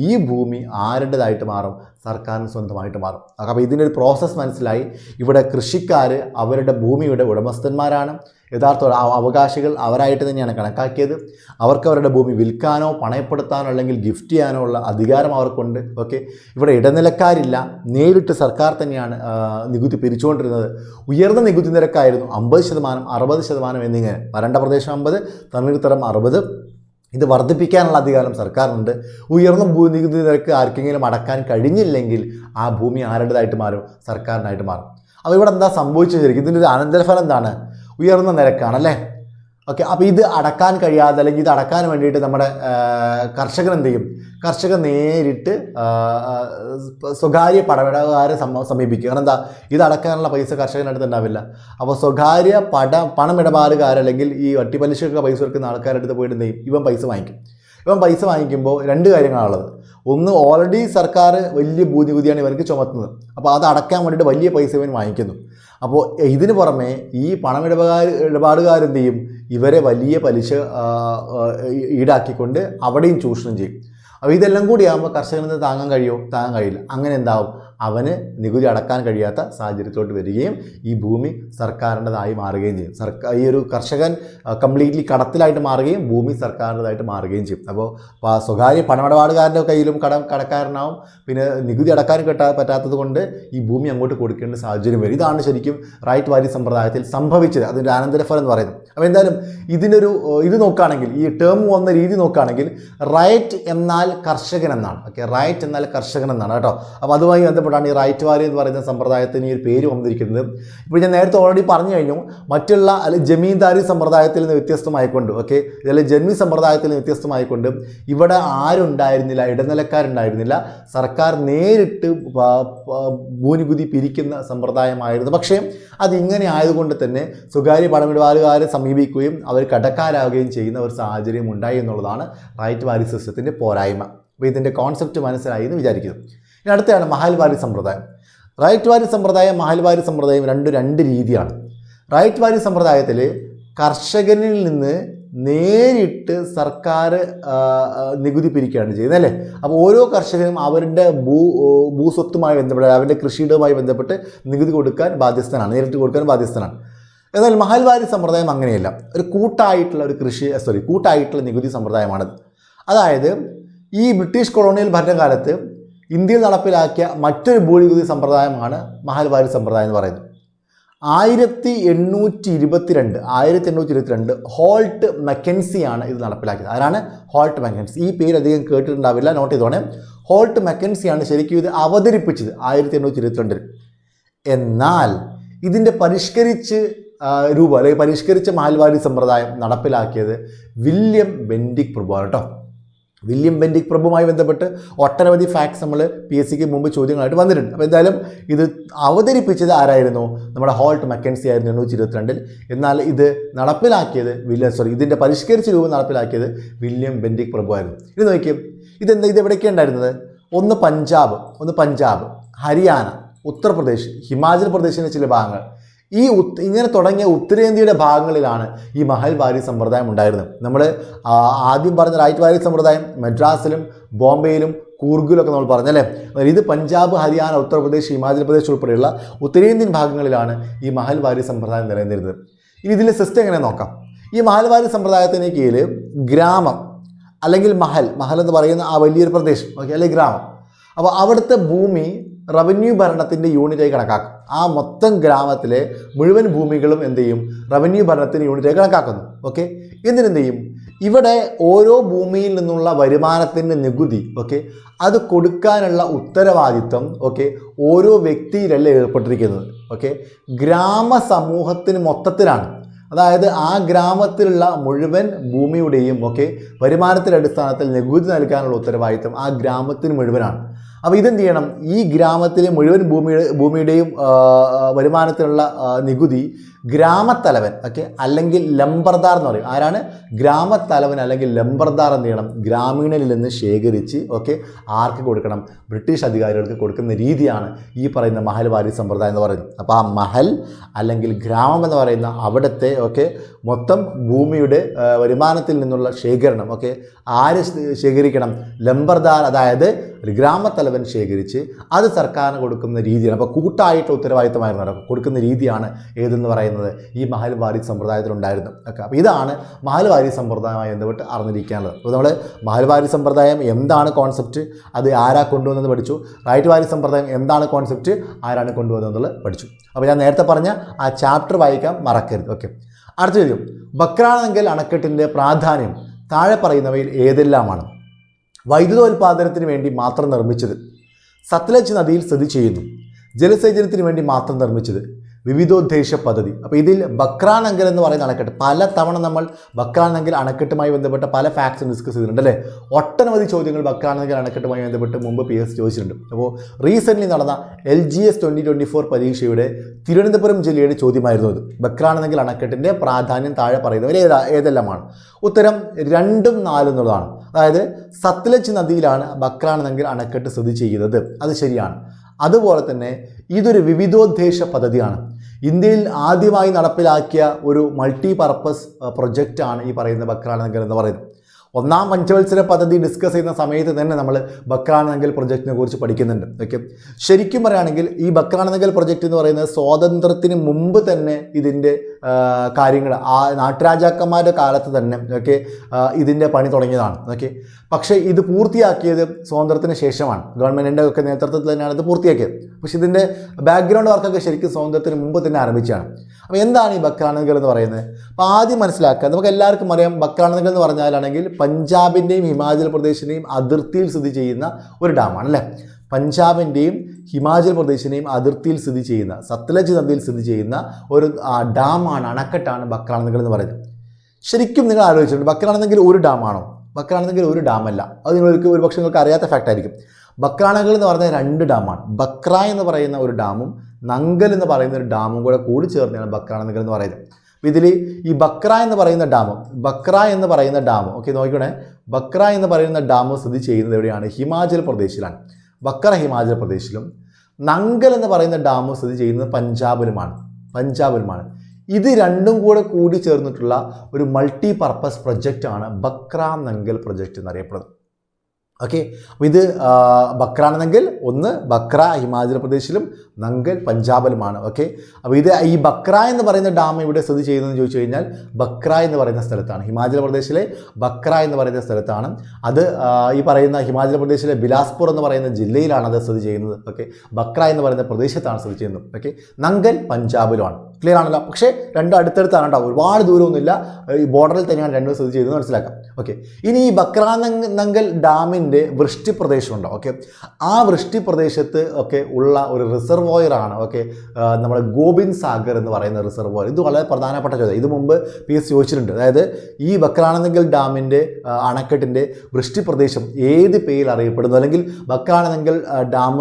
ഈ ഭൂമി ആരുടേതായിട്ട് മാറും? സർക്കാരിന് സ്വന്തമായിട്ട് മാറും. അപ്പോൾ ഇതിന്റെ ഒരു പ്രോസസ്സ് മനസ്സിലായി. ഇവിടെ കൃഷിക്കാർ അവരുടെ ഭൂമിയുടെ ഉടമസ്ഥന്മാരാണ്. യഥാർത്ഥ അവകാശികൾ അവരായിട്ട് തന്നെയാണ് കണക്കാക്കിയത്. അവർക്ക് അവരുടെ ഭൂമി വിൽക്കാനോ പണയപ്പെടുത്താനോ അല്ലെങ്കിൽ ഗിഫ്റ്റ് ചെയ്യാനോ ഉള്ള അധികാരം അവർക്കുണ്ട്. ഓക്കെ ഇവിടെ ഇടനിലക്കാരില്ല. നേരിട്ട് സർക്കാർ തന്നെയാണ് നികുതി പിരിച്ചുകൊണ്ടിരുന്നത്. ഉയർന്ന നികുതി നിരക്കായിരുന്നു അമ്പത് ശതമാനം അറുപത് ശതമാനം എന്നിങ്ങനെ. വരണ്ട പ്രദേശം അമ്പത് തണ്ണീർത്തരം അറുപത്. ഇത് വർദ്ധിപ്പിക്കാനുള്ള അധികാരം സർക്കാരിനുണ്ട്. ഉയർന്ന ഭൂ നികുതി നിരക്ക് ആർക്കെങ്കിലും അടക്കാൻ കഴിഞ്ഞില്ലെങ്കിൽ ആ ഭൂമി ആരുടേതായിട്ട് മാറും? സർക്കാരിനായിട്ട് മാറും. അപ്പോൾ ഇവിടെ എന്താ സംഭവിച്ചു ശരിക്കും? ഇതിന്റെ ഒരു അനന്തരഫലം എന്താണ്? ഉയർന്ന നിരക്കാണ് അല്ലേ? ഓക്കെ അപ്പോൾ ഇത് അടക്കാൻ കഴിയാതെ അല്ലെങ്കിൽ ഇത് അടക്കാൻ വേണ്ടിയിട്ട് നമ്മുടെ കർഷകൻ എന്ത് ചെയ്യും? കർഷകൻ നേരിട്ട് സ്വകാര്യ പണമിടകാരെ സമീപിക്കും. കാരണം എന്താ? ഇത് അടക്കാനുള്ള പൈസ കർഷകനടുത്ത് ഉണ്ടാവില്ല. അപ്പോൾ സ്വകാര്യ പട പണമിടപാടുകാർ അല്ലെങ്കിൽ ഈ വട്ടിപ്പലിശയൊക്കെ പൈസ കൊടുക്കുന്ന ആൾക്കാരുടെ അടുത്ത് പോയിട്ട് എന്ത് ചെയ്യും? ഇവൻ പൈസ വാങ്ങിക്കും. ഇവൻ പൈസ വാങ്ങിക്കുമ്പോൾ രണ്ട് കാര്യങ്ങളാണുള്ളത് ഒന്ന് ഓൾറെഡി സർക്കാർ വലിയ ഭൂനികുതിയാണ് ഇവർക്ക് ചുമത്തുന്നത്. അപ്പോൾ അത് അടക്കാൻ വേണ്ടിയിട്ട് വലിയ പൈസ ഇവൻ വാങ്ങിക്കുന്നു. അപ്പോൾ ഇതിന് പുറമെ ഈ പണമിടപാട് ഇടപാടുകാരെന്ത് ചെയ്യും? ഇവരെ വലിയ പലിശ ഈടാക്കിക്കൊണ്ട് അവിടെയും ചൂഷണം ചെയ്യും. അപ്പോൾ ഇതെല്ലാം കൂടി ആകുമ്പോൾ കർഷകന് താങ്ങാൻ കഴിയുമോ താങ്ങാൻ കഴിയില്ല. അങ്ങനെ എന്താവും? അവന് നികുതി അടക്കാൻ കഴിയാത്ത സാഹചര്യത്തോട്ട് വരികയും ഈ ഭൂമി സർക്കാരിന്റെതായി മാറുകയും ചെയ്യും. സർക്കാർ ഈ ഒരു കർഷകൻ കംപ്ലീറ്റ്ലി കടത്തിലായിട്ട് മാറുകയും ഭൂമി സർക്കാരിന്റെതായിട്ട് മാറുകയും ചെയ്യും. അപ്പോൾ സ്വകാര്യ പണമിടപാടുകാരന്റെ കയ്യിലും കട കടക്കാരനാവും. പിന്നെ നികുതി അടക്കാൻ കിട്ടാ പറ്റാത്തത് കൊണ്ട് ഈ ഭൂമി അങ്ങോട്ട് കൊടുക്കേണ്ട സാഹചര്യം വരും. ഇതാണ് ശരിക്കും റൈറ്റ് വാരി സമ്പ്രദായത്തിൽ സംഭവിച്ചത്. അതിന്റെ അനന്തരഫലം എന്ന് പറയുന്നത്. അപ്പോൾ എന്തായാലും ഇതിനൊരു ഇത് നോക്കുകയാണെങ്കിൽ ഈ ടേം വന്ന രീതി നോക്കുകയാണെങ്കിൽ റൈറ്റ് എന്നാൽ കർഷകൻ എന്നാണ്. ഓക്കെ റൈറ്റ് എന്നാൽ കർഷകൻ എന്നാണ് കേട്ടോ. അപ്പോൾ അതുമായി ബന്ധപ്പെട്ടാണ് ഈ റൈറ്റ് വാരി എന്ന് പറയുന്ന സമ്പ്രദായത്തിന് ഈ ഒരു പേര് വന്നിരിക്കുന്നത്. ഇപ്പോൾ ഞാൻ നേരത്തെ ഓൾറെഡി പറഞ്ഞു കഴിഞ്ഞു മറ്റുള്ള അല്ലെങ്കിൽ ജമീന്ദാരി സമ്പ്രദായത്തിൽ നിന്ന് വ്യത്യസ്തമായിക്കൊണ്ട് ഓക്കെ അല്ലെങ്കിൽ ജന്മി സമ്പ്രദായത്തിൽ നിന്ന് വ്യത്യസ്തമായിക്കൊണ്ട് ഇവിടെ ആരുണ്ടായിരുന്നില്ല ഇടനിലക്കാരുണ്ടായിരുന്നില്ല. സർക്കാർ നേരിട്ട് ഭൂനികുതി പിരിക്കുന്ന സമ്പ്രദായമായിരുന്നു. പക്ഷേ അതിങ്ങനെ ആയതുകൊണ്ട് തന്നെ സ്വകാര്യ പണമിടപാടുകാരെ സമീപിക്കുകയും അവർ കടക്കാരാവുകയും ചെയ്യുന്ന ഒരു സാഹചര്യം ഉണ്ടായി എന്നുള്ളതാണ് റൈറ്റ് വാരി സിസ്റ്റത്തിന്റെ പോരായ്മ. അപ്പോൾ ഇതിന്റെ കോൺസെപ്റ്റ് മനസ്സിലായി എന്ന് വിചാരിക്കുന്നു. ഇനി അടുത്തതാണ് മഹാൽവാരി സമ്പ്രദായം. റൈറ്റ് വാരി സമ്പ്രദായം മഹാൽവാരി സമ്പ്രദായം രണ്ടും രണ്ട് രീതിയാണ്. റൈറ്റ് വാരി സമ്പ്രദായത്തിൽ കർഷകനിൽ നിന്ന് നേരിട്ട് സർക്കാർ നികുതി പിരിക്കുകയാണ് ചെയ്യുന്നത് അല്ലേ? അപ്പോൾ ഓരോ കർഷകനും അവരുടെ ഭൂ ഭൂസ്വത്തുമായി ബന്ധപ്പെട്ട് അവരുടെ കൃഷിയിടവുമായി ബന്ധപ്പെട്ട് നികുതി കൊടുക്കാൻ ബാധ്യസ്ഥനാണ് നേരിട്ട് കൊടുക്കാൻ ബാധ്യസ്ഥനാണ്. എന്നാൽ മഹൽവാരി സമ്പ്രദായം അങ്ങനെയല്ല. ഒരു കൂട്ടായിട്ടുള്ള ഒരു കൃഷി സോറി കൂട്ടായിട്ടുള്ള നികുതി സമ്പ്രദായമാണത്. അതായത് ഈ ബ്രിട്ടീഷ് കൊളോണിയൽ ഭരണകാലത്ത് ഇന്ത്യയിൽ നടപ്പിലാക്കിയ മറ്റൊരു ഭൂനികുതി സമ്പ്രദായമാണ് മഹൽവാരി സമ്പ്രദായം എന്ന് പറയുന്നത്. ആയിരത്തി എണ്ണൂറ്റി ഇരുപത്തിരണ്ട് ആയിരത്തി എണ്ണൂറ്റി ഇരുപത്തിരണ്ട് ഹോൾട്ട് മെക്കൻസിയാണ് ഇത് നടപ്പിലാക്കിയത്. ആരാണ്? Holt Mackenzie. ഈ പേര് അധികം കേട്ടിട്ടുണ്ടാവില്ല നോട്ട് ചെയ്തോണേ. ഹോൾട്ട് മെക്കൻസിയാണ് ശരിക്കും ഇത് അവതരിപ്പിച്ചത് ആയിരത്തി എണ്ണൂറ്റി ഇരുപത്തിരണ്ടിൽ എന്നാൽ ഇതിന്റെ പരിഷ്കരിച്ച് രൂപ അല്ലെങ്കിൽ പരിഷ്കരിച്ച മാൽവാരി സമ്പ്രദായം നടപ്പിലാക്കിയത് വില്യം ബെൻഡിക് പ്രഭുവാണ് കേട്ടോ. വില്യം ബെൻഡിക് പ്രഭുമായി ബന്ധപ്പെട്ട് ഒട്ടനവധി ഫാക്ട്സ് നമ്മൾ പി എസ് സിക്ക് മുമ്പ് ചോദ്യങ്ങളായിട്ട് വന്നിട്ടുണ്ട്. അപ്പോൾ എന്തായാലും ഇത് അവതരിപ്പിച്ചത് ആരായിരുന്നു? നമ്മുടെ ഹോൾട്ട് മക്കൻസി ആയിരുന്നു എണ്ണൂറ്റി ഇരുപത്തിരണ്ടിൽ എന്നാൽ ഇത് നടപ്പിലാക്കിയത് വില്യം സോറി ഇതിന്റെ പരിഷ്കരിച്ച രൂപം നടപ്പിലാക്കിയത് വില്യം ബെൻഡിക് പ്രഭു ആയിരുന്നു ഇത് നോക്കിയും ഇതെന്താ ഇത് എവിടെയൊക്കെ ഉണ്ടായിരുന്നത്? ഒന്ന് പഞ്ചാബ് ഒന്ന് പഞ്ചാബ് ഹരിയാന ഉത്തർപ്രദേശ് ഹിമാചൽ പ്രദേശിന്റെ ചില ഭാഗങ്ങൾ. ഈ ഇങ്ങനെ തുടങ്ങിയ ഉത്തരേന്ത്യയുടെ ഭാഗങ്ങളിലാണ് ഈ മഹൽ വാരി സമ്പ്രദായം ഉണ്ടായിരുന്നത്. നമ്മൾ ആദ്യം പറഞ്ഞ റൈറ്റ് വാരി സമ്പ്രദായം മദ്രാസിലും ബോംബെയിലും കൂർഗിലൊക്കെ നമ്മൾ പറഞ്ഞല്ലേ? ഇത് പഞ്ചാബ് ഹരിയാന ഉത്തർപ്രദേശ് ഹിമാചൽ പ്രദേശ് ഉൾപ്പെടെയുള്ള ഉത്തരേന്ത്യൻ ഭാഗങ്ങളിലാണ് ഈ മഹൽ വാരി സമ്പ്രദായം നിലനിന്നിരുന്നത്. ഇനി ഇതിന്റെ സിസ്റ്റം എങ്ങനെ നോക്കാം? ഈ മഹൽവാരി സമ്പ്രദായത്തിന് കീഴിൽ ഗ്രാമം അല്ലെങ്കിൽ മഹൽ മഹൽ എന്ന് പറയുന്ന ആ വലിയൊരു പ്രദേശം ഓക്കെ അല്ലെങ്കിൽ ഗ്രാമം. അപ്പോൾ അവിടുത്തെ ഭൂമി റവന്യൂ ഭരണത്തിന്റെ യൂണിറ്റായി കണക്കാക്കും. ആ മൊത്തം ഗ്രാമത്തിലെ മുഴുവൻ ഭൂമികളും എന്ത് ചെയ്യും? റവന്യൂ ഭരണത്തിന്റെ യൂണിറ്റായി കണക്കാക്കുന്നു. ഓക്കെ എന്തിനെന്ത് ചെയ്യും? ഇവിടെ ഓരോ ഭൂമിയിൽ നിന്നുള്ള വരുമാനത്തിന്റെ നികുതി ഓക്കെ അത് കൊടുക്കാനുള്ള ഉത്തരവാദിത്വം ഓക്കെ ഓരോ വ്യക്തിയിലല്ല ഏർപ്പെട്ടിരിക്കുന്നത് ഓക്കെ ഗ്രാമസമൂഹത്തിന് മൊത്തത്തിലാണ്. അതായത് ആ ഗ്രാമത്തിലുള്ള മുഴുവൻ ഭൂമിയുടെയും ഒക്കെ വരുമാനത്തിന്റെ അടിസ്ഥാനത്തിൽ നികുതി നൽകാനുള്ള ഉത്തരവാദിത്തം ആ ഗ്രാമത്തിന് മുഴുവനാണ്. അപ്പോൾ ഇതെന്ത് ചെയ്യണം? ഈ ഗ്രാമത്തിലെ മുഴുവൻ ഭൂമിയുടെ ഭൂമിയുടെയും വരുമാനത്തിനുള്ള നികുതി ഗ്രാമത്തലവൻ ഓക്കെ അല്ലെങ്കിൽ ലംബർദാർ എന്ന് പറയും. ആരാണ്? ഗ്രാമത്തലവൻ അല്ലെങ്കിൽ ലംബർദാർ എന്ത് ചെയ്യണം? ഗ്രാമീണരിൽ നിന്ന് ശേഖരിച്ച് ഓക്കെ ആർക്ക് കൊടുക്കണം? ബ്രിട്ടീഷ് അധികാരികൾക്ക് കൊടുക്കുന്ന രീതിയാണ് ഈ പറയുന്ന മഹൽ വാരി സമ്പ്രദായം എന്ന് പറയുന്നത്. അപ്പോൾ ആ മഹൽ അല്ലെങ്കിൽ ഗ്രാമം എന്ന് പറയുന്ന അവിടുത്തെ ഓക്കെ മൊത്തം ഭൂമിയുടെ വരുമാനത്തിൽ നിന്നുള്ള ശേഖരണം ഓക്കെ ആര് ശേഖരിക്കണം? ലംബർദാർ അതായത് ഒരു ഗ്രാമത്തലവൻ ശേഖരിച്ച് അത് സർക്കാരിന് കൊടുക്കുന്ന രീതിയാണ്. അപ്പോൾ കൂട്ടായിട്ട് ഉത്തരവാദിത്തമായിരുന്നു കൊടുക്കുന്ന രീതിയാണ് ഏതെന്ന് പറയുന്നത്? ഈ മഹൽവാരി സമ്പ്രദായത്തിലുണ്ടായിരുന്നു. ഒക്കെ അപ്പോൾ ഇതാണ് മഹൽവാരി സമ്പ്രദായമായി ബന്ധപ്പെട്ട് അറിഞ്ഞിരിക്കാനുള്ളത്. അപ്പോൾ നമ്മൾ മഹൽവാരി സമ്പ്രദായം എന്താണ് കോൺസെപ്റ്റ് അത് ആരാ കൊണ്ടുവന്നത് പഠിച്ചു? റൈറ്റ് വാരി സമ്പ്രദായം എന്താണ് കോൺസെപ്റ്റ് ആരാണ് കൊണ്ടുവന്നതെന്നുള്ളത് പഠിച്ചു. അപ്പോൾ ഞാൻ നേരത്തെ പറഞ്ഞ ആ ചാപ്റ്റർ വായിക്കാൻ മറക്കരുത്. ഓക്കെ അടുത്ത ചോദ്യം. ബക്രാനങ്കൽ അണക്കെട്ടിന്റെ പ്രാധാന്യം താഴെ പറയുന്നവയിൽ ഏതെല്ലാമാണ്? വൈദ്യുതോൽപാദനത്തിന് വേണ്ടി മാത്രം നിർമ്മിച്ചത്. സത്ലജ് നദിയിൽ സ്ഥിതി ചെയ്യുന്നു. ജലസേചനത്തിന് വേണ്ടി മാത്രം നിർമ്മിച്ചത്. വിവിധോദ്ദേശ പദ്ധതി. അപ്പോൾ ഇതിൽ ബക്രാനങ്കൽ എന്ന് പറയുന്ന അണക്കെട്ട് പല തവണ നമ്മൾ ബക്രാനങ്കൽ അണക്കെട്ടുമായി ബന്ധപ്പെട്ട പല ഫാക്ട്സും ഡിസ്കസ് ചെയ്തിട്ടുണ്ട് അല്ലേ? ഒട്ടനവധി ചോദ്യങ്ങൾ ബക്രാനങ്കൽ അണക്കെട്ടുമായി ബന്ധപ്പെട്ട് മുമ്പ് പി എസ് ചോദിച്ചിട്ടുണ്ട്. അപ്പോൾ റീസെന്റ്ലി നടന്ന L G S twenty twenty four പരീക്ഷയുടെ തിരുവനന്തപുരം ജില്ലയുടെ ചോദ്യമായിരുന്നു ഇത് ബക്രാനങ്കൽ അണക്കെട്ടിന്റെ പ്രാധാന്യം താഴെ പറയുന്നവർ ഏതാ ഏതെല്ലാമാണ്? ഉത്തരം രണ്ടും നാലും എന്നുള്ളതാണ്. അതായത് സത്ലജ് നദിയിലാണ് ബക്രാനങ്കൽ അണക്കെട്ട് സ്ഥിതി ചെയ്യുന്നത്. അത് ശരിയാണ്. അതുപോലെ തന്നെ ഇതൊരു വിവിധോദ്ദേശ പദ്ധതിയാണ്. ഇന്ത്യയിൽ ആദ്യമായി നടപ്പിലാക്കിയ ഒരു മൾട്ടി പർപ്പസ് പ്രൊജക്റ്റാണ് ഈ പറയുന്ന ബക്രാനങ്കൽ എന്ന് പറയുന്നത്. ഒന്നാം പഞ്ചവത്സര പദ്ധതി ഡിസ്കസ് ചെയ്യുന്ന സമയത്ത് തന്നെ നമ്മൾ ബക്രാനങ്കൽ പ്രൊജക്റ്റിനെ കുറിച്ച് പഠിക്കുന്നുണ്ട്. ഓക്കെ? ശരിക്കും പറയുകയാണെങ്കിൽ ഈ ബക്രാനങ്കൽ പ്രൊജക്റ്റ് എന്ന് പറയുന്നത് സ്വാതന്ത്ര്യത്തിന് മുമ്പ് തന്നെ ഇതിന്റെ കാര്യങ്ങൾ ആ നാട്ടുരാജാക്കന്മാരുടെ കാലത്ത് തന്നെ ഓക്കെ ഇതിന്റെ പണി തുടങ്ങിയതാണ്. ഓക്കെ? പക്ഷേ ഇത് പൂർത്തിയാക്കിയത് സ്വാതന്ത്ര്യത്തിന് ശേഷമാണ്. ഗവൺമെന്റിന്റെ ഒക്കെ നേതൃത്വത്തിൽ തന്നെയാണ് ഇത് പൂർത്തിയാക്കിയത്. പക്ഷേ ഇതിന്റെ ബാക്ക്ഗ്രൗണ്ട് വർക്കൊക്കെ ശരിക്കും സ്വാതന്ത്ര്യത്തിന് മുമ്പ് തന്നെ ആരംഭിച്ചാണ്. അപ്പോൾ എന്താണ് ഈ ബക്രാനങ്കൽ എന്ന് പറയുന്നത്? അപ്പോൾ ആദ്യം മനസ്സിലാക്കുക നമുക്ക് എല്ലാവർക്കും അറിയാം ബക്രാനങ്കൽ എന്ന് പറഞ്ഞാലാണെങ്കിൽ പഞ്ചാബിന്റെയും ഹിമാചൽ പ്രദേശിന്റെയും അതിർത്തിയിൽ സ്ഥിതി ചെയ്യുന്ന ഒരു ഡാമാണ് അല്ലേ? പഞ്ചാബിന്റെയും ഹിമാചൽ പ്രദേശിന്റെയും അതിർത്തിയിൽ സ്ഥിതി ചെയ്യുന്ന സത്ലജ് നദിയിൽ സ്ഥിതി ചെയ്യുന്ന ഒരു ഡാമാണ് അണക്കെട്ടാണ് ബക്രാനങ്കൽ എന്ന് പറയുന്നത്. ശരിക്കും നിങ്ങൾ ആലോചിച്ചിട്ടുണ്ട് ബക്രാനങ്കൽ ഒരു ഡാമാണോ? ബക്രാനങ്കൽ ഒരു ഡാമല്ല. അത് നിങ്ങൾക്ക് ഒരു പക്ഷേ നിങ്ങൾക്ക് അറിയാത്ത ഫാക്റ്റ് ആയിരിക്കും. ബക്രാണകൾ എന്ന് പറഞ്ഞാൽ രണ്ട് ഡാമാണ്. ബക്ര എന്ന് പറയുന്ന ഒരു ഡാമും നങ്കൽ എന്ന് പറയുന്ന ഒരു ഡാമും കൂടെ കൂടി ചേർന്നാണ് ബക്രാനങ്കൽ എന്ന് പറയുന്നത്. ഇതിൽ ഈ ബക്ര എന്ന് പറയുന്ന ഡാം ബക്ര എന്ന് പറയുന്ന ഡാം ഓക്കെ നോക്കിക്കോണേ. ബക്ര എന്ന് പറയുന്ന ഡാം സ്ഥിതി ചെയ്യുന്നത് എവിടെയാണ്? ഹിമാചൽ പ്രദേശിലാണ്. ബക്ര ഹിമാചൽ പ്രദേശിലും നങ്കൽ എന്ന് പറയുന്ന ഡാം സ്ഥിതി ചെയ്യുന്നത് പഞ്ചാബിലുമാണ്. പഞ്ചാബിലുമാണ്. ഇത് രണ്ടും കൂടെ കൂടി ചേർന്നിട്ടുള്ള ഒരു മൾട്ടി പർപ്പസ് പ്രൊജക്റ്റാണ് ബക്ര നങ്കൽ പ്രൊജക്റ്റ് എന്നറിയപ്പെടുന്നത്. ഓക്കെ അപ്പോൾ ഇത് ആ, നങ്കൽ ഒന്ന് ബക്ര ഹിമാചൽ പ്രദേശിലും നങ്കൽ പഞ്ചാബിലുമാണ്. ഓക്കെ അപ്പോൾ ഇത് ഈ ബക്ര എന്ന് പറയുന്ന ഡാം ഇവിടെ സ്ഥിതി ചെയ്യുന്നതെന്ന് ചോദിച്ചു കഴിഞ്ഞാൽ ബക്ര എന്ന് പറയുന്ന സ്ഥലത്താണ്. ഹിമാചൽ പ്രദേശിലെ ബക്ര എന്ന് പറയുന്ന സ്ഥലത്താണ്. അത് ഈ പറയുന്ന ഹിമാചൽ പ്രദേശിലെ ബിലാസ്പൂർ എന്ന് പറയുന്ന ജില്ലയിലാണ് അത് സ്ഥിതി ചെയ്യുന്നത്. ഓക്കെ ബക്ര എന്ന് പറയുന്ന പ്രദേശത്താണ് സ്ഥിതി ചെയ്യുന്നത്. ഓക്കെ നങ്കൽ പഞ്ചാബിലുമാണ്. ക്ലിയർ ആണല്ലോ. പക്ഷേ രണ്ടും അടുത്തടുത്താണ് കേട്ടോ ഒരുപാട് ദൂരമൊന്നുമില്ല. ഈ ബോർഡറിൽ തന്നെയാണ് രണ്ടും സ്ഥിതി ചെയ്തത് മനസ്സിലാക്കാം. ഓക്കെ ഇനി ഈ ബക്രാനങ്കൽ ഡാമിന്റെ വൃഷ്ടി പ്രദേശമുണ്ടോ ഓക്കെ ആ വൃഷ്ടി പ്രദേശത്ത് ഒക്കെ ഉള്ള ഒരു റിസർവോയറാണ് ഓക്കെ നമ്മുടെ ഗോബിന്ദ് സാഗർ എന്ന് പറയുന്ന റിസർവോയർ ഇത് വളരെ പ്രധാനപ്പെട്ട ചോദ്യം. ഇത് മുമ്പ് പി എസ് ചോദിച്ചിട്ടുണ്ട്. അതായത് ഈ ബക്രാനന്ദങ്കൽ ഡാമിന്റെ അണക്കെട്ടിന്റെ വൃഷ്ടി പ്രദേശം ഏത് പേരിൽ അറിയപ്പെടുന്നു? അല്ലെങ്കിൽ ബക്രാനന്ദങ്കൽ ഡാം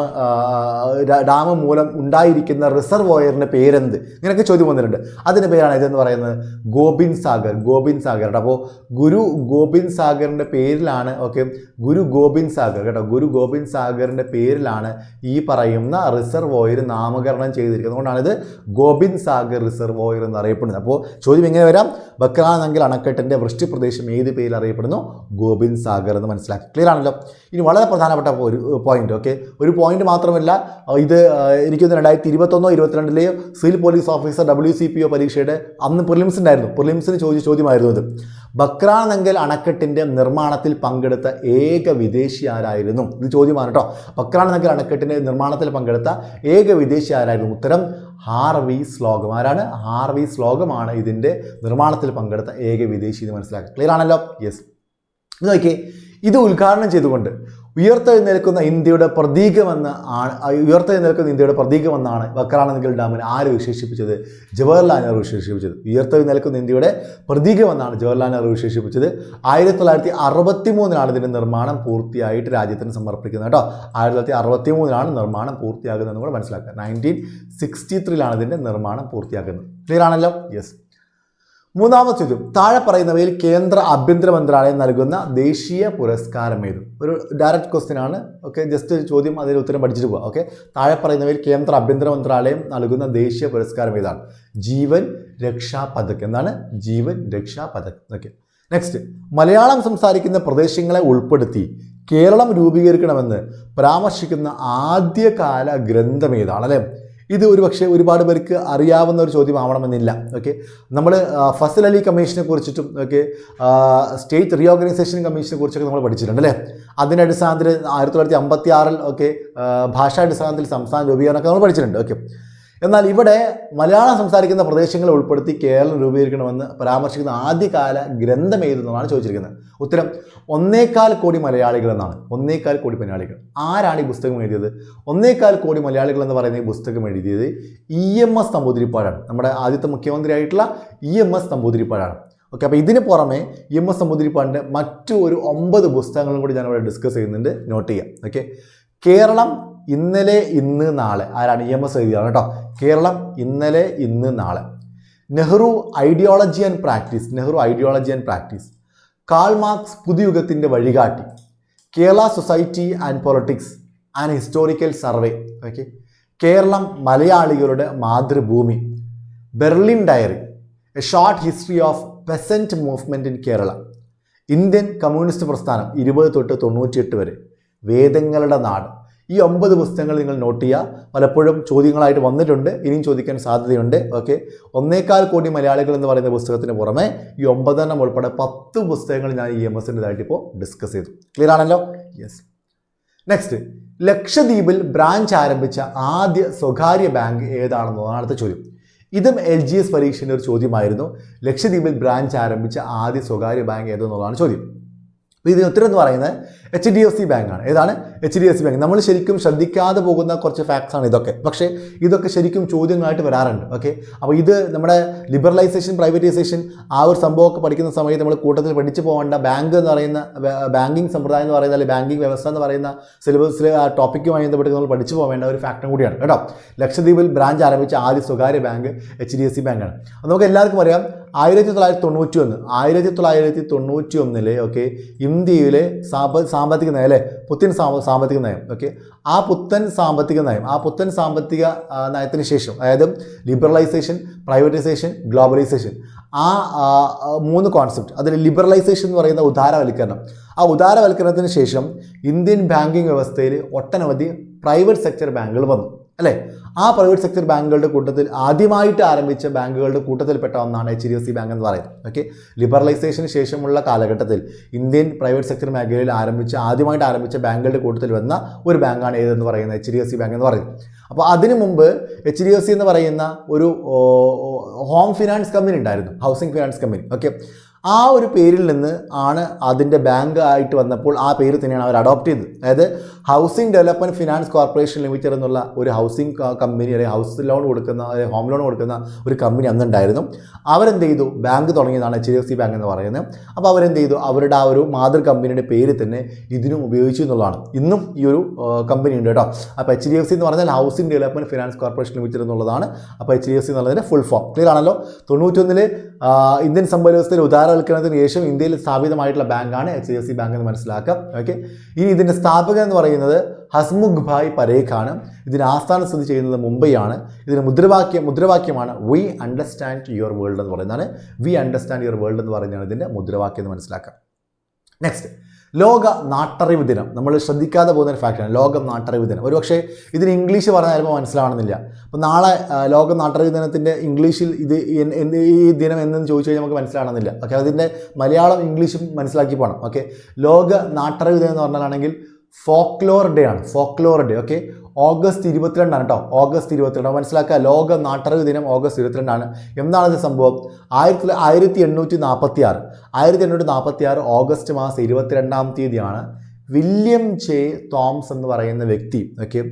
ഡാം മൂലം ഉണ്ടായിരിക്കുന്ന റിസർവോയറിന്റെ പേരെന്ത്? ഇങ്ങനെയൊക്കെ ചോദ്യം വന്നിട്ടുണ്ട്. അതിന്റെ പേരാണ് ഇതെന്ന് പറയുന്നത്? ഗോബിന്ദ് സാഗർ ഗോബിന്ദ് സാഗർ കേട്ടോ അപ്പോൾ ഗുരു ഗോബിന്ദ് സാഗറിന്റെ പേരിലാണ് ഓക്കെ ഗുരു ഗോബിന്ദ് സാഗർ കേട്ടോ. ഗുരു ഗോബിന്ദ് സാഗറിന്റെ പേരിലാണ് ഈ പറയുന്ന റിസർവോയർ നാമകരണം ചെയ്തിരിക്കുന്നത്. ഇത് ഗോബിന്ദ് സാഗർ റിസർവോയർ എന്ന് അറിയപ്പെടുന്നത്. അപ്പോൾ ചോദ്യം എങ്ങനെ വരാം. ബക്രാനങ്കൽ അണക്കെട്ടിന്റെ വൃഷ്ടി പ്രദേശം ഏത് പേരിൽ അറിയപ്പെടുന്നു? ഗോബിന്ദ് സാഗർ എന്ന് മനസ്സിലാക്കി. ക്ലിയർ ആണല്ലോ? ഇനി വളരെ പ്രധാനപ്പെട്ട ഒരു പോയിന്റ് ഓക്കെ ഒരു പോയിന്റ് മാത്രമല്ല ഇത് എനിക്കൊന്ന് രണ്ടായിരത്തി ഇരുപത്തൊന്നോ ഇരുപത്തിരണ്ടിലെയോ civil police officer W C P O പരീക്ഷയുടെ അന്ന് പ്രിലിംസ് ഉണ്ടായിരുന്നു. പ്രിലിംസിന് ചോദിച്ച ചോദ്യമായിരുന്നു ഇത് ബക്രാനങ്കൽ അണക്കെട്ടിന്റെ നിർമ്മാണത്തിൽ പങ്കെടുത്ത ഏക വിദേശി ആരായിരുന്നു ഇത് ചോദ്യമാണ് കേട്ടോ. ബക്രാനങ്കൽ അണക്കെട്ടിന്റെ നിർമ്മാണത്തിൽ പങ്കെടുത്ത ഏക വിദേശി ആരായിരുന്നു ഉത്തരം ഹാർവി ശ്ലോകം. ആരാണ്? ഹാർവി ശ്ലോകമാണ് ഇതിന്റെ നിർമ്മാണത്തിൽ പങ്കെടുത്ത ഏക വിദേശി എന്ന് മനസ്സിലാക്കുക. ക്ലിയർ ആണല്ലോ? യെസ് ഇത് നോക്കിയേ. ഇത് ഉദ്ഘാടനം ചെയ്തുകൊണ്ട് ഉയർത്തെഴുന്നേൽക്കുന്ന ഇന്ത്യയുടെ പ്രതീകമെന്ന് ആണ് ഉയർത്തെഴുന്നേൽക്കുന്ന ഇന്ത്യയുടെ പ്രതീകമെന്നാണ് വക്രാനന്ദൽ ഡാമിനെ ആര് വിശേഷിപ്പിച്ചത്? ജവഹർലാൽ നെഹ്റു വിശേഷിപ്പിച്ചത്. ഉയർത്തെഴുന്നേൽക്കുന്ന ഇന്ത്യയുടെ പ്രതീകമെന്നാണ് ജവഹർലാൽ നെഹ്റു വിശേഷിപ്പിച്ചത്. ആയിരത്തി തൊള്ളായിരത്തി അറുപത്തി മൂന്നിലാണ് ഇതിന്റെ നിർമ്മാണം പൂർത്തിയായിട്ട് രാജ്യത്തിന് സമർപ്പിക്കുന്നത് കേട്ടോ. ആയിരത്തി തൊള്ളായിരത്തി അറുപത്തി മൂന്നിലാണ് നിർമ്മാണം പൂർത്തിയാകുന്നതെന്ന് കൂടെ മനസ്സിലാക്കുക. നയന്റീൻ സിക്സ്റ്റി ത്രീയിലാണ് ഇതിന്റെ നിർമ്മാണം പൂർത്തിയാക്കുന്നത്. ക്ലിയർ ആണല്ലോ? യെസ് മൂന്നാമത്തെ ചോദ്യം താഴെ പറയുന്നവയിൽ കേന്ദ്ര ആഭ്യന്തര മന്ത്രാലയം നൽകുന്ന ദേശീയ പുരസ്കാരം ഏത്. ഒരു ഡയറക്റ്റ് ക്വസ്റ്റ്യൻ ആണ്. ഓക്കെ ജസ്റ്റ് ഒരു ചോദ്യം അതിൽ ഉത്തരം പഠിച്ചിട്ട് പോകാം ഓക്കെ താഴെ പറയുന്നവയിൽ കേന്ദ്ര ആഭ്യന്തര മന്ത്രാലയം നൽകുന്ന ദേശീയ പുരസ്കാരം ഏതാണ്? ജീവൻ രക്ഷാ പദക് എന്താണ്? ജീവൻ രക്ഷാ പദക് ഓക്കെ നെക്സ്റ്റ് മലയാളം സംസാരിക്കുന്ന പ്രദേശങ്ങളെ ഉൾപ്പെടുത്തി കേരളം രൂപീകരിക്കണമെന്ന് പരാമർശിക്കുന്ന ആദ്യകാല ഗ്രന്ഥം ഏതാണ്? അല്ലേ? ഇത് ഒരു പക്ഷേ ഒരുപാട് പേർക്ക് അറിയാവുന്ന ഒരു ചോദ്യമാവണമെന്നില്ല ഓക്കെ നമ്മൾ ഫസൽ അലി കമ്മീഷനെ കുറിച്ചിട്ടും ഓക്കെ സ്റ്റേറ്റ് റീഓർഗനൈസേഷൻ കമ്മീഷനെ കുറിച്ചൊക്കെ നമ്മൾ പഠിച്ചിട്ടുണ്ട് അല്ലേ? അതിന്റെ അടിസ്ഥാനത്തിൽ ആയിരത്തി തൊള്ളായിരത്തി അമ്പത്തി ആറിൽ ഒക്കെ ഭാഷാടിസ്ഥാനത്തിൽ സംസ്ഥാന രൂപീകരണമൊക്കെ നമ്മൾ പഠിച്ചിട്ടുണ്ട് ഓക്കെ എന്നാൽ ഇവിടെ മലയാളം സംസാരിക്കുന്ന പ്രദേശങ്ങളെ ഉൾപ്പെടുത്തി കേരളം രൂപീകരിക്കണമെന്ന് പരാമർശിക്കുന്ന ആദ്യകാല ഗ്രന്ഥം ഏതെന്നാണ് ചോദിച്ചിരിക്കുന്നത്. ഉത്തരം ഒന്നേകാൽ കോടി മലയാളികൾ എന്നാണ് ഒന്നേകാൽ കോടി മലയാളികൾ. ആരാണ് ഈ പുസ്തകം എഴുതിയത്? ഒന്നേകാൽ കോടി മലയാളികൾ എന്ന് പറയുന്ന ഈ പുസ്തകം എഴുതിയത് ഇ എം എസ് നമ്പൂതിരിപ്പാടാണ് നമ്മുടെ ആദ്യത്തെ മുഖ്യമന്ത്രിയായിട്ടുള്ള ഇ എം എസ് നമ്പൂതിരിപ്പാടാണ് ഓക്കെ അപ്പോൾ ഇതിന് പുറമെ ഇ എം എസ് നമ്പൂതിരിപ്പാടിന്റെ മറ്റു ഒരു ഒമ്പത് പുസ്തകങ്ങളും കൂടി ഞാനിവിടെ ഡിസ്കസ് ചെയ്യുന്നുണ്ട്. നോട്ട് ചെയ്യാം. ഓക്കെ കേരളം ഇന്നലെ ഇന്ന് നാളെ. ആരാണ് ഇ എം എസ് എഴുതിയാണ് കേട്ടോ. കേരളം ഇന്നലെ ഇന്ന് നാളെ. Nehru ideology and practice. Nehru ideology and practice. Karl Marx പുതുയുഗത്തിന്റെ വഴികാട്ടി. Kerala society and politics and historical survey okay Keralam മലയാളികളുടെ Mathrubhumi. Berlin diary a short history of peasant movement in Kerala Indian communist പ്രസ്ഥാനം ഇരുപത് തൊട്ട് തൊണ്ണൂറ്റിയെട്ട് വരെ. വേദങ്ങളുടെ നാട്. ഈ ഒമ്പത് പുസ്തകങ്ങൾ നിങ്ങൾ നോട്ട് ചെയ്യുക. പലപ്പോഴും ചോദ്യങ്ങളായിട്ട് വന്നിട്ടുണ്ട്. ഇനിയും ചോദിക്കാൻ സാധ്യതയുണ്ട്. ഓക്കെ ഒന്നേകാൽ കോടി മലയാളികൾ എന്ന് പറയുന്ന പുസ്തകത്തിന് പുറമെ ഈ ഒമ്പതെണ്ണം ഉൾപ്പെടെ പത്ത് പുസ്തകങ്ങൾ ഞാൻ ഇ എം എസിന്റെതായിട്ട് ഇപ്പോൾ ഡിസ്കസ് ചെയ്തു. ക്ലിയർ ആണല്ലോ? യെസ് നെക്സ്റ്റ് ലക്ഷദ്വീപിൽ ബ്രാഞ്ച് ആരംഭിച്ച ആദ്യ സ്വകാര്യ ബാങ്ക് ഏതാണെന്നതാണ് അടുത്ത ചോദ്യം. ഇതും എൽ ജി എസ് പരീക്ഷയുടെ ഒരു ചോദ്യമായിരുന്നു. ലക്ഷദ്വീപിൽ ബ്രാഞ്ച് ആരംഭിച്ച ആദ്യ സ്വകാര്യ ബാങ്ക് ഏതെന്നുള്ളതാണ് ചോദ്യം. അപ്പോൾ ഇതിന് ഉത്തരം എന്ന് പറയുന്നത് എച്ച് ഡി എഫ് സി ബാങ്കാണ് ഏതാണ്? H D F C bank നമ്മൾ ശരിക്കും ശ്രദ്ധിക്കാതെ പോകുന്ന കുറച്ച് ഫാക്ട്സ് ആണ് ഇതൊക്കെ. പക്ഷേ ഇതൊക്കെ ശരിക്കും ചോദ്യങ്ങളായിട്ട് വരാറുണ്ട്. ഓക്കെ അപ്പോൾ ഇത് നമ്മുടെ ലിബറലൈസേഷൻ പ്രൈവറ്റൈസേഷൻ ആ ഒരു സംഭവമൊക്കെ പഠിക്കുന്ന സമയത്ത് നമ്മൾ കൂട്ടത്തിൽ പഠിച്ചു പോകേണ്ട ബാങ്ക് എന്ന് പറയുന്ന ബാങ്കിങ് സമ്പ്രദായം എന്ന് പറയുന്ന അല്ലെങ്കിൽ ബാങ്കിങ് വ്യവസ്ഥ എന്ന് പറയുന്ന സിലബസിൽ ആ ടോപ്പിക്കുമായി ബന്ധപ്പെട്ട് നമ്മൾ പഠിച്ചു പോകേണ്ട ഒരു ഫാക്ടറും കൂടിയാണ്. കേട്ടോ? ലക്ഷദ്വീപിൽ ബ്രാഞ്ച് ആരംഭിച്ച ആദ്യ സ്വകാര്യ bank H D F C ബാങ്കാണ് നമുക്ക് എല്ലാവർക്കും അറിയാം ആയിരത്തി തൊള്ളായിരത്തി തൊണ്ണൂറ്റി ഒന്ന് ആയിരത്തി തൊള്ളായിരത്തി തൊണ്ണൂറ്റി ഒന്നിലെ ഓക്കെ ഇന്ത്യയിലെ സാമ്പ സാമ്പത്തിക നയം അല്ലേ? പുത്തൻ സാമ്പ സാമ്പത്തിക നയം ഓക്കെ ആ പുത്തൻ സാമ്പത്തിക നയം ആ പുത്തൻ സാമ്പത്തിക നയത്തിന് ശേഷം അതായത് ലിബറലൈസേഷൻ പ്രൈവറ്റൈസേഷൻ ഗ്ലോബലൈസേഷൻ ആ, മൂന്ന് കോൺസെപ്റ്റ് അതിൽ ലിബറലൈസേഷൻ എന്ന് പറയുന്ന ഉദാരവൽക്കരണം. ആ ഉദാരവൽക്കരണത്തിന് ശേഷം ഇന്ത്യൻ ബാങ്കിങ് വ്യവസ്ഥയിൽ ഒട്ടനവധി പ്രൈവറ്റ് സെക്ടർ ബാങ്കുകൾ വന്നു അല്ലേ? ആ പ്രൈവറ്റ് സെക്ടർ ബാങ്കുകളുടെ കൂട്ടത്തിൽ ആദ്യമായിട്ട് ആരംഭിച്ച ബാങ്കുകളുടെ കൂട്ടത്തിൽപ്പെട്ട ഒന്നാണ് H D F C bank എന്ന് പറയുന്നത്. ഓക്കെ ലിബറലൈസേഷന് ശേഷമുള്ള കാലഘട്ടത്തിൽ ഇന്ത്യൻ പ്രൈവറ്റ് സെക്ടർ മേഖലയിൽ ആരംഭിച്ച ആദ്യമായിട്ട് ആരംഭിച്ച ബാങ്കുകളുടെ കൂട്ടത്തിൽ വന്ന ഒരു ബാങ്കാണ് ഏതെന്ന് പറയുന്നത് H D F C bank എന്ന് പറയുന്നത്. അപ്പോൾ അതിനു മുമ്പ് എച്ച് ഡി എഫ് സി എന്ന് പറയുന്ന ഒരു ഹോം ഫിനാൻസ് കമ്പനി ഉണ്ടായിരുന്നു. ഹൗസിംഗ് ഫിനാൻസ് കമ്പനി ഓക്കെ ആ ഒരു പേരിൽ നിന്ന് ആണ് അതിന്റെ ബാങ്ക് ആയിട്ട് വന്നപ്പോൾ ആ പേര് തന്നെയാണ് അവർ അഡോപ്റ്റ് ചെയ്തത്. അതായത് housing development finance corporation limited എന്നുള്ള ഒരു ഹൗസിംഗ് കമ്പനി അല്ലെങ്കിൽ ഹൗസ് ലോൺ കൊടുക്കുന്ന അല്ലെങ്കിൽ ഹോം ലോൺ കൊടുക്കുന്ന ഒരു കമ്പനി അന്നുണ്ടായിരുന്നു. അവരെന്ത് ചെയ്തു? ബാങ്ക് തുടങ്ങിയതാണ് H D F C bank എന്ന് പറയുന്നത്. അപ്പോൾ അവരെന്ത് ചെയ്തു? അവരുടെ ആ ഒരു മാതൃ കമ്പനിയുടെ പേര് തന്നെ ഇതിനും ഉപയോഗിച്ചു എന്നുള്ളതാണ്. ഇന്നും ഈ ഒരു കമ്പനി ഉണ്ട് കേട്ടോ. അപ്പോൾ എച്ച് ഡി എഫ് സി എന്ന് പറഞ്ഞാൽ housing development finance corporation limited എന്നുള്ളതാണ്. അപ്പോൾ എച്ച് ഡി എഫ് സി എന്നുള്ളതിന്റെ ഫുൾ ഫോം ക്ലിയർ ആണല്ലോ? തൊണ്ണൂറ്റൊന്നിൽ ഇന്ത്യൻ സമ്പദ് വ്യവസ്ഥയിൽ ഉദാരവൽക്കരണത്തിന് ശേഷം ഇന്ത്യയിൽ സ്ഥാപിതമായിട്ടുള്ള ബാങ്കാണ് H D F C bank എന്ന് മനസ്സിലാക്കാം. ഓക്കെ ഇനി ഇതിന്റെ സ്ഥാപകൻ എന്ന് പറയുന്നത് ഹസ്മുഖ് ഭായ് പരേഖാണ്. ഇതിന് ആസ്ഥാനം സ്ഥിതി ചെയ്യുന്നത് മുംബൈയാണ്. ഇതിന് മുദ്രാവാക്യം മുദ്രാവാക്യമാണ് വി അണ്ടർസ്റ്റാൻഡ് യുവർ വേൾഡ് എന്ന് പറയുന്നതാണ്. വി അണ്ടർസ്റ്റാൻഡ് യുവർ വേൾഡ് എന്ന് പറയുന്നതാണ് ഇതിന്റെ മുദ്രാവാക്യം എന്ന് മനസ്സിലാക്കാം. നെക്സ്റ്റ് ലോക നാട്ടറിവ് ദിനം. നമ്മൾ ശ്രദ്ധിക്കാതെ പോകുന്ന ഒരു ഫാക്റ്റാണ് ലോകം നാട്ടറിവ് ദിനം. ഒരുപക്ഷെ ഇതിന് ഇംഗ്ലീഷ് പറഞ്ഞാൽ ചിലപ്പോൾ മനസ്സിലാവണമെന്നില്ല. അപ്പോൾ നാളെ ലോക നാട്ടറിവ് ദിനത്തിന്റെ ഇംഗ്ലീഷിൽ ഇത് ഈ ദിനം എന്നെന്ന് ചോദിച്ചു കഴിഞ്ഞാൽ നമുക്ക് മനസ്സിലാവണമെന്നില്ല. ഓക്കെ? അതിന്റെ മലയാളം ഇംഗ്ലീഷും മനസ്സിലാക്കി പോകണം ഓക്കെ? ലോക നാട്ടറിവ് ദിനം എന്ന് പറഞ്ഞാലാണെങ്കിൽ ഫോക്ലോർ ഡേ ആണ്. Folklore day okay? ഓഗസ്റ്റ് ഇരുപത്തിരണ്ടാണ് കേട്ടോ. ഓഗസ്റ്റ് ഇരുപത്തിരണ്ട്. മനസ്സിലാക്കുക ലോക നാട്ടറിവ് ദിനം ഓഗസ്റ്റ് ഇരുപത്തിരണ്ടാണ്. എന്താണത് സംഭവം? ആയിരത്തി ആയിരത്തി എണ്ണൂറ്റി നാൽപ്പത്തി ആറ് ആയിരത്തി എണ്ണൂറ്റി നാൽപ്പത്തി ആറ് ഓഗസ്റ്റ് മാസം ഇരുപത്തിരണ്ടാം തീയതിയാണ് വില്യം ജെ. തോംസ് എന്ന് പറയുന്ന വ്യക്തി ഓക്കെ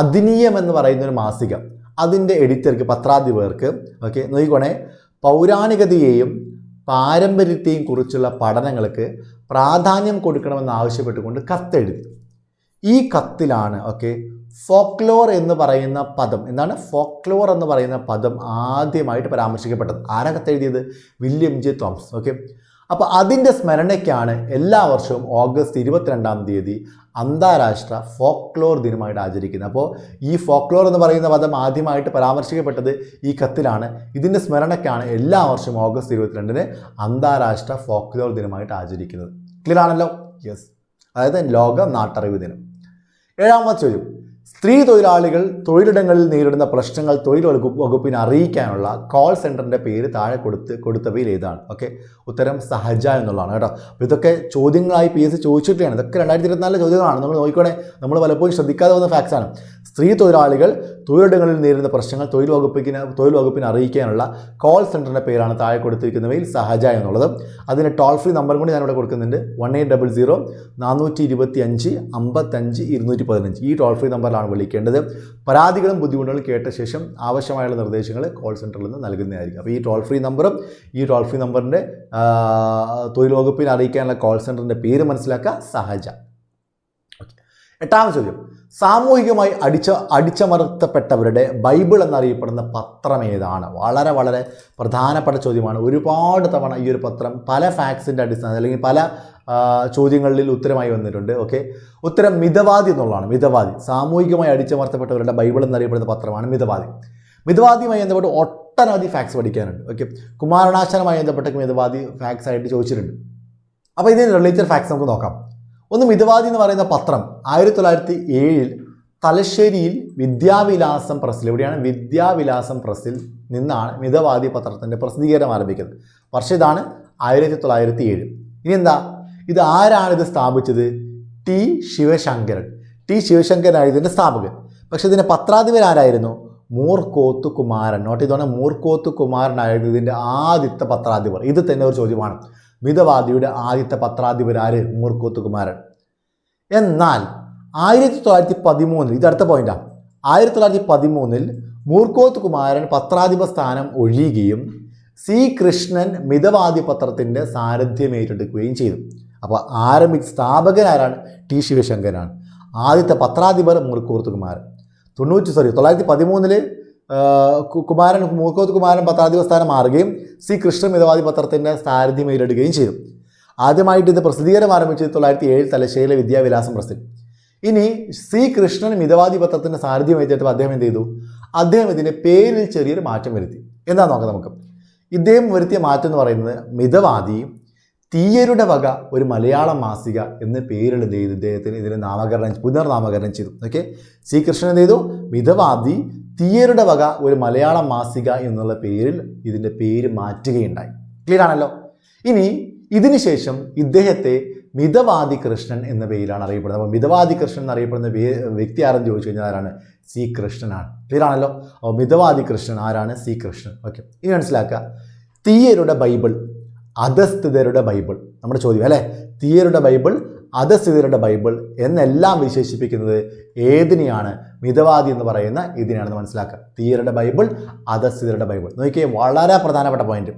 അധിനീയം എന്ന് പറയുന്ന ഒരു മാസിക. അതിന്റെ എഡിറ്റർക്ക് പത്രാധിപർക്ക് ഓക്കെ നോക്കിക്കോണേ. പൗരാണികതയെയും പാരമ്പര്യത്തെയും കുറിച്ചുള്ള പഠനങ്ങൾക്ക് പ്രാധാന്യം കൊടുക്കണമെന്ന് ആവശ്യപ്പെട്ടുകൊണ്ട് കത്തെഴുതി. ഈ കത്തിലാണ് ഓക്കെ ഫോക്ലോർ എന്ന് പറയുന്ന പദം. എന്താണ്? ഫോക്ലോർ എന്ന് പറയുന്ന പദം ആദ്യമായിട്ട് പരാമർശിക്കപ്പെട്ടത്. ആരാ കത്തെഴുതിയത്? വില്യം ജെ തോംസ് ഓക്കെ അപ്പോൾ അതിന്റെ സ്മരണയ്ക്കാണ് എല്ലാ വർഷവും ഓഗസ്റ്റ് ഇരുപത്തിരണ്ടാം തീയതി അന്താരാഷ്ട്ര ഫോക്ലോർ ദിനമായിട്ട് ആചരിക്കുന്നത്. അപ്പോൾ ഈ ഫോക്ലോർ എന്ന് പറയുന്ന പദം ആദ്യമായിട്ട് പരാമർശിക്കപ്പെട്ടത് ഈ കത്തിലാണ്. ഇതിന്റെ സ്മരണയ്ക്കാണ് എല്ലാ വർഷവും ഓഗസ്റ്റ് ഇരുപത്തിരണ്ടിന് അന്താരാഷ്ട്ര ഫോക്ലോർ ദിനമായിട്ട് ആചരിക്കുന്നത്. ക്ലിയർ ആണല്ലോ? യെസ് അതായത് ലോക നാട്ടറിവ് ദിനം. ഏഴാമത്തെ ചോദ്യം. സ്ത്രീ തൊഴിലാളികൾ തൊഴിലിടങ്ങളിൽ നേരിടുന്ന പ്രശ്നങ്ങൾ തൊഴിൽ വകുപ്പ് വകുപ്പിനെ അറിയിക്കാനുള്ള കോൾ സെന്ററിന്റെ പേര് താഴെ കൊടുത്ത് കൊടുത്തവയിൽ ഏതാണ്? ഓക്കെ ഉത്തരം സഹജ എന്നുള്ളതാണ് കേട്ടോ. ഇതൊക്കെ ചോദ്യങ്ങളായി പി എസ് ചോദിച്ചിട്ടാണ് ഇതൊക്കെ രണ്ടായിരത്തി ഇരുപത്തിനാലിലെ ചോദ്യങ്ങളാണ്. നമ്മൾ നോക്കിക്കോണേ. നമ്മൾ പലപ്പോഴും ശ്രദ്ധിക്കാതെ വന്ന ഫാക്സാണ് സ്ത്രീ തൊഴിലാളികൾ തൊഴിലിടങ്ങളിൽ നേരിടുന്ന പ്രശ്നങ്ങൾ തൊഴിൽ വകുപ്പിന് തൊഴിൽ വകുപ്പിനെ അറിയിക്കാനുള്ള കോൾ സെന്ററിന്റെ പേരാണ് താഴെ കൊടുത്തിരിക്കുന്നവയിൽ സഹജ എന്നുള്ളത്. അതിന് ടോൾ ഫ്രീ നമ്പർ കൂടി ഞാനിവിടെ കൊടുക്കുന്നുണ്ട്. വൺ എയ്റ്റ് ഡബിൾ സീറോ നാനൂറ്റി ഇരുപത്തി അഞ്ച് അമ്പത്തഞ്ച് ഇരുന്നൂറ്റി പതിനഞ്ച്. ഈ ടോൾ ഫ്രീ നമ്പറിലാണ് വിളിക്കേണ്ടത്. പരാതികളും ബുദ്ധിമുട്ടുകളും കേട്ട ശേഷം ആവശ്യമായുള്ള നിർദ്ദേശങ്ങൾ കോൾ സെന്ററിൽ നിന്ന് നൽകുന്നതായിരിക്കും. അപ്പോൾ ഈ ടോൾ ഫ്രീ നമ്പറും ഈ ടോൾ ഫ്രീ നമ്പറിന്റെ തൊഴിൽ വകുപ്പിനെ അറിയിക്കാനുള്ള കോൾ സെന്ററിന്റെ പേര് മനസ്സിലാക്കുക സഹജ. ഓക്കെ എട്ടാമത്തെ ചോദ്യം. സാമൂഹികമായി അടിച്ച അടിച്ചമർത്തപ്പെട്ടവരുടെ ബൈബിൾ എന്നറിയപ്പെടുന്ന പത്രം ഏതാണ്? വളരെ വളരെ പ്രധാനപ്പെട്ട ചോദ്യമാണ്. ഒരുപാട് തവണ ഈ ഒരു പത്രം പല ഫാക്സിന്റെ അടിസ്ഥാനത്തിൽ അല്ലെങ്കിൽ പല ചോദ്യങ്ങളിൽ ഉത്തരമായി വന്നിട്ടുണ്ട്. ഓക്കെ? ഉത്തരം മിതവാദി എന്നുള്ളതാണ്. മിതവാദി. സാമൂഹികമായി അടിച്ചമർത്തപ്പെട്ടവരുടെ ബൈബിൾ എന്നറിയപ്പെടുന്ന പത്രമാണ് മിതവാദി. മിതവാദിയുമായി ബന്ധപ്പെട്ട് ഒട്ടനവധി ഫാക്സ് പഠിക്കാനുണ്ട്. ഓക്കെ? കുമാരനാശനമായി ബന്ധപ്പെട്ട മിതവാദി ഫാക്സ് ആയിട്ട് ചോദിച്ചിട്ടുണ്ട്. അപ്പോൾ ഇതിന് റിലേറ്റഡ് ഫാക്സ് നമുക്ക് നോക്കാം. ഒന്ന് മിതവാദി എന്ന് പറയുന്ന പത്രം ആയിരത്തി തൊള്ളായിരത്തി ഏഴിൽ തലശ്ശേരിയിൽ വിദ്യാവിലാസം പ്രസ്സിൽ എവിടെയാണ് വിദ്യാവിലാസം പ്രസ്സിൽ നിന്നാണ് മിതവാദി പത്രത്തിന്റെ പ്രസിദ്ധീകരണം ആരംഭിക്കുന്നത്. വർഷം ഇതാണ് ആയിരത്തി തൊള്ളായിരത്തി ഏഴ് ഇനി എന്താ? ഇത് ആരാണ് ഇത് സ്ഥാപിച്ചത്? ടി ശിവശങ്കരൻ. ടി ശിവശങ്കരനാണ് ഇതിന്റെ സ്ഥാപകൻ. പക്ഷേ ഇതിന്റെ പത്രാധിപൻ ആരായിരുന്നു? മൂർക്കോത്ത് കുമാരൻ നോട്ട് ഇതുപോലെ മൂർക്കോത്ത് കുമാരനായിരുന്നു ഇതിന്റെ ആദ്യത്തെ പത്രാധിപർ. ഇത് തന്നെ ഒരു ചോദ്യമാണ്. മിതവാദിയുടെ ആദ്യത്തെ പത്രാധിപരാര് മൂർക്കോത്ത് കുമാരൻ എന്നാൽ ആയിരത്തി തൊള്ളായിരത്തി പതിമൂന്നിൽ ഇത് അടുത്ത പോയിന്റാണ് ആയിരത്തി തൊള്ളായിരത്തി പതിമൂന്നിൽ മൂർക്കോത്ത് കുമാരൻ പത്രാധിപ സ്ഥാനം ഒഴിയുകയും സി. കൃഷ്ണൻ മിതവാദി പത്രത്തിന്റെ സാരഥ്യം ഏറ്റെടുക്കുകയും ചെയ്തു. അപ്പോൾ ആരംഭിച്ച സ്ഥാപകൻ ആരാണ്? ടി. ശിവശങ്കരാണ് ആദ്യത്തെ പത്രാധിപർ മൂർക്കോത്ത് കുമാരൻ തൊണ്ണൂറ്റി സോറി തൊള്ളായിരത്തി പതിമൂന്നിൽ കുമാരൻ മൂക്കോത്ത് കുമാരൻ പത്രാധിപ സ്ഥാനം മാറുകയും സി കൃഷ്ണ മിതവാദി പത്രത്തിന്റെ സാരഥ്യം ഏറ്റെടുക്കുകയും ചെയ്തു ആദ്യമായിട്ട് ഇത് പ്രസിദ്ധീകരണം ആരംഭിച്ചത് തൊള്ളായിരത്തി ഏഴ് തലശ്ശേരിയിലെ വിദ്യാവിലാസം പ്രസിൽ. ഇനി സി കൃഷ്ണൻ മിതവാദി പത്രത്തിന്റെ സാരഥ്യം ഏറ്റെടുത്തപ്പോൾ അദ്ദേഹം എന്ത് ചെയ്തു? അദ്ദേഹം ഇതിന്റെ പേരിൽ ചെറിയൊരു മാറ്റം വരുത്തി. എന്താ നോക്കാം നമുക്ക്. ഇദ്ദേഹം വരുത്തിയ മാറ്റം എന്ന് പറയുന്നത് മിതവാദി തീയരുടെ വക ഒരു മലയാള മാസിക എന്ന് എന്ത് ചെയ്തു. ഇദ്ദേഹത്തിന് ഇതിന് നാമകരണം പുനർനാമകരണം ചെയ്തു. ഓക്കെ? ശ്രീകൃഷ്ണൻ കൃഷ്ണൻ എന്ത് ചെയ്തു? മിതവാദി തീയരുടെ വക ഒരു മലയാള മാസിക എന്നുള്ള പേരിൽ ഇതിന്റെ പേര് മാറ്റുകയുണ്ടായി. ക്ലിയർ ആണല്ലോ? ഇനി ഇതിനുശേഷം ഇദ്ദേഹത്തെ മിതവാദി കൃഷ്ണൻ എന്ന പേരിലാണ് അറിയപ്പെടുന്നത്. അപ്പോൾ മിതവാദി കൃഷ്ണൻ എന്നറിയപ്പെടുന്ന വ്യക്തി ആരെന്ന് ചോദിച്ചു കഴിഞ്ഞാൽ ആരാണ്? സി കൃഷ്ണനാണ് ക്ലിയർ ആണല്ലോ? അപ്പോൾ മിതവാദി കൃഷ്ണൻ ആരാണ്? C Krishnan okay? ഇനി മനസ്സിലാക്കുക. തീയരുടെ ബൈബിൾ അധസ്ഥിതരുടെ ബൈബിൾ. നമ്മുടെ ചോദ്യം അല്ലേ? തീയരുടെ ബൈബിൾ അധസ്ഥിതരുടെ ബൈബിൾ എന്നെല്ലാം വിശേഷിപ്പിക്കുന്നത് ഏതിനെയാണ്? മിതവാദി എന്ന് പറയുന്ന ഇതിനെയാണെന്ന് മനസ്സിലാക്കുക. തീയരുടെ ബൈബിൾ അധസ്ഥിതരുടെ ബൈബിൾ. നോക്കിയേ വളരെ പ്രധാനപ്പെട്ട പോയിന്റ്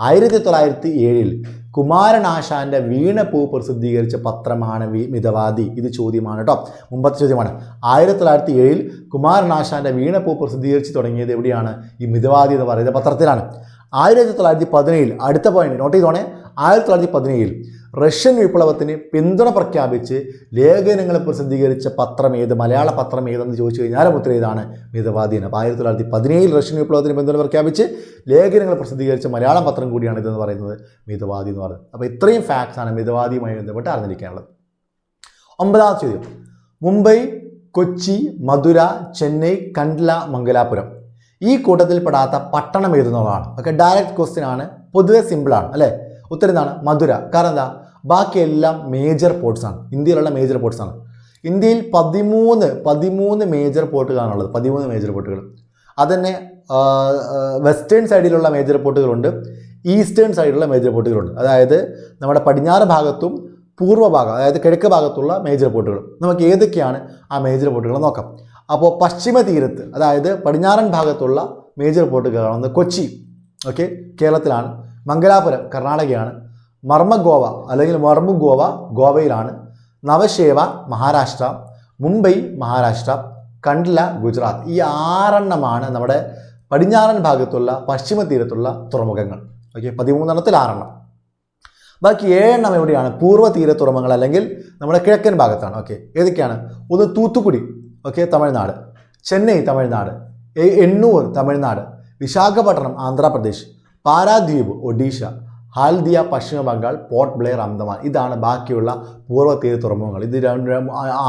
ആയിരത്തി തൊള്ളായിരത്തി ഏഴിൽ കുമാരനാശാന്റെ വീണപ്പൂ പ്രസിദ്ധീകരിച്ച പത്രമാണ് മിതവാദി. ഇത് ചോദ്യമാണ് കേട്ടോ. മുമ്പത്തെ ചോദ്യമാണ്. ആയിരത്തി തൊള്ളായിരത്തി ഏഴിൽ കുമാരനാശാന്റെ വീണപ്പൂ പ്രസിദ്ധീകരിച്ച് തുടങ്ങിയത് എവിടെയാണ്? ഈ മിതവാദി എന്ന് പറയുന്ന പത്രത്തിലാണ്. ആയിരത്തി തൊള്ളായിരത്തി പതിനേഴിൽ അടുത്ത പോയിന്റ് നോട്ട് ചെയ്തോണേ. ആയിരത്തി തൊള്ളായിരത്തി പതിനേഴിൽ റഷ്യൻ വിപ്ലവത്തിന് പിന്തുണ പ്രഖ്യാപിച്ച് ലേഖനങ്ങൾ പ്രസിദ്ധീകരിച്ച പത്രം ഏത് മലയാള പത്രം ഏതെന്ന് ചോദിച്ചു കഴിഞ്ഞാൽ ഉത്തരം ഏതാണ്? മിതവാദീൻ അപ്പോൾ ആയിരത്തി തൊള്ളായിരത്തി പതിനേഴിൽ റഷ്യൻ വിപ്ലവത്തിന് പിന്തുണ പ്രഖ്യാപിച്ച് ലേഖനങ്ങൾ പ്രസിദ്ധീകരിച്ച മലയാളം പത്രം കൂടിയാണ് ഇതെന്ന് പറയുന്നത് മിതവാദി എന്ന് പറയുന്നത്. അപ്പോൾ ഇത്രയും ഫാക്ട്സ് ആണ് മിതവാദിയുമായി ബന്ധപ്പെട്ട് അറിഞ്ഞിരിക്കാനുള്ളത്. ഒമ്പതാം ചോദ്യം. മുംബൈ കൊച്ചി മധുര ചെന്നൈ കണ്ട്ല മംഗലാപുരം. ഈ കൂട്ടത്തിൽപ്പെടാത്ത പട്ടണം ഏതെന്നുള്ളതാണ് ഓക്കെ ഡയറക്റ്റ് ക്വസ്റ്റ്യൻ ആണ്. പൊതുവെ സിമ്പിളാണ് അല്ലേ? ഉത്തരം എന്താണ് മധുര. കാരണം എന്താ? ബാക്കിയെല്ലാം മേജർ പോർട്സ് ആണ്. ഇന്ത്യയിലുള്ള മേജർ പോർട്സ് ആണ്. ഇന്ത്യയിൽ പതിമൂന്ന് പതിമൂന്ന് മേജർ പോർട്ടുകളാണുള്ളത് പതിമൂന്ന് മേജർ പോർട്ടുകൾ അതന്നെ വെസ്റ്റേൺ സൈഡിലുള്ള മേജർ പോർട്ടുകളുണ്ട് ഈസ്റ്റേൺ സൈഡിലുള്ള മേജർ പോർട്ടുകളുണ്ട് അതായത് നമ്മുടെ പടിഞ്ഞാറ് ഭാഗത്തും പൂർവഭാഗം അതായത് കിഴക്ക് ഭാഗത്തുള്ള മേജർ പോർട്ടുകൾ നമുക്ക് ഏതൊക്കെയാണ് ആ മേജർ പോർട്ടുകൾ നോക്കാം. അപ്പോൾ പശ്ചിമ തീരത്ത് അതായത് പടിഞ്ഞാറൻ ഭാഗത്തുള്ള മേജർ പോർട്ടുകളാണ് ഒന്ന് കൊച്ചി. ഓക്കെ കേരളത്തിലാണ്. മംഗലാപുരം കർണാടകയാണ്. മർമ്മ ഗോവ അല്ലെങ്കിൽ മർമു ഗോവ ഗോവയിലാണ്. നവശേവ മഹാരാഷ്ട്ര. മുംബൈ മഹാരാഷ്ട്ര. കണ്ട്ല ഗുജറാത്ത്. ഈ ആറെണ്ണമാണ് നമ്മുടെ പടിഞ്ഞാറൻ ഭാഗത്തുള്ള പശ്ചിമ തീരത്തുള്ള തുറമുഖങ്ങൾ. ഓക്കെ പതിമൂന്നെണ്ണത്തിൽ ആറെണ്ണം. ബാക്കി ഏഴെണ്ണം എവിടെയാണ്? പൂർവ തീര തുറമുഖങ്ങൾ അല്ലെങ്കിൽ നമ്മുടെ കിഴക്കൻ ഭാഗത്താണ്. ഓക്കെ ഏതൊക്കെയാണ്? ഒന്ന് തൂത്തുക്കുടി. ഓക്കെ തമിഴ്നാട് ചെന്നൈ തമിഴ്നാട് എണ്ണൂർ തമിഴ്നാട് വിശാഖപട്ടണം ആന്ധ്രാപ്രദേശ് പാരാദ്വീപ് ഒഡീഷ ഹാൽദിയ പശ്ചിമ ബംഗാൾ പോർട്ട് ബ്ലെയർ അന്തമാൻ ഇതാണ് ബാക്കിയുള്ള പൂർവ തീര തുറമുഖങ്ങൾ. ഇത് രണ്ട്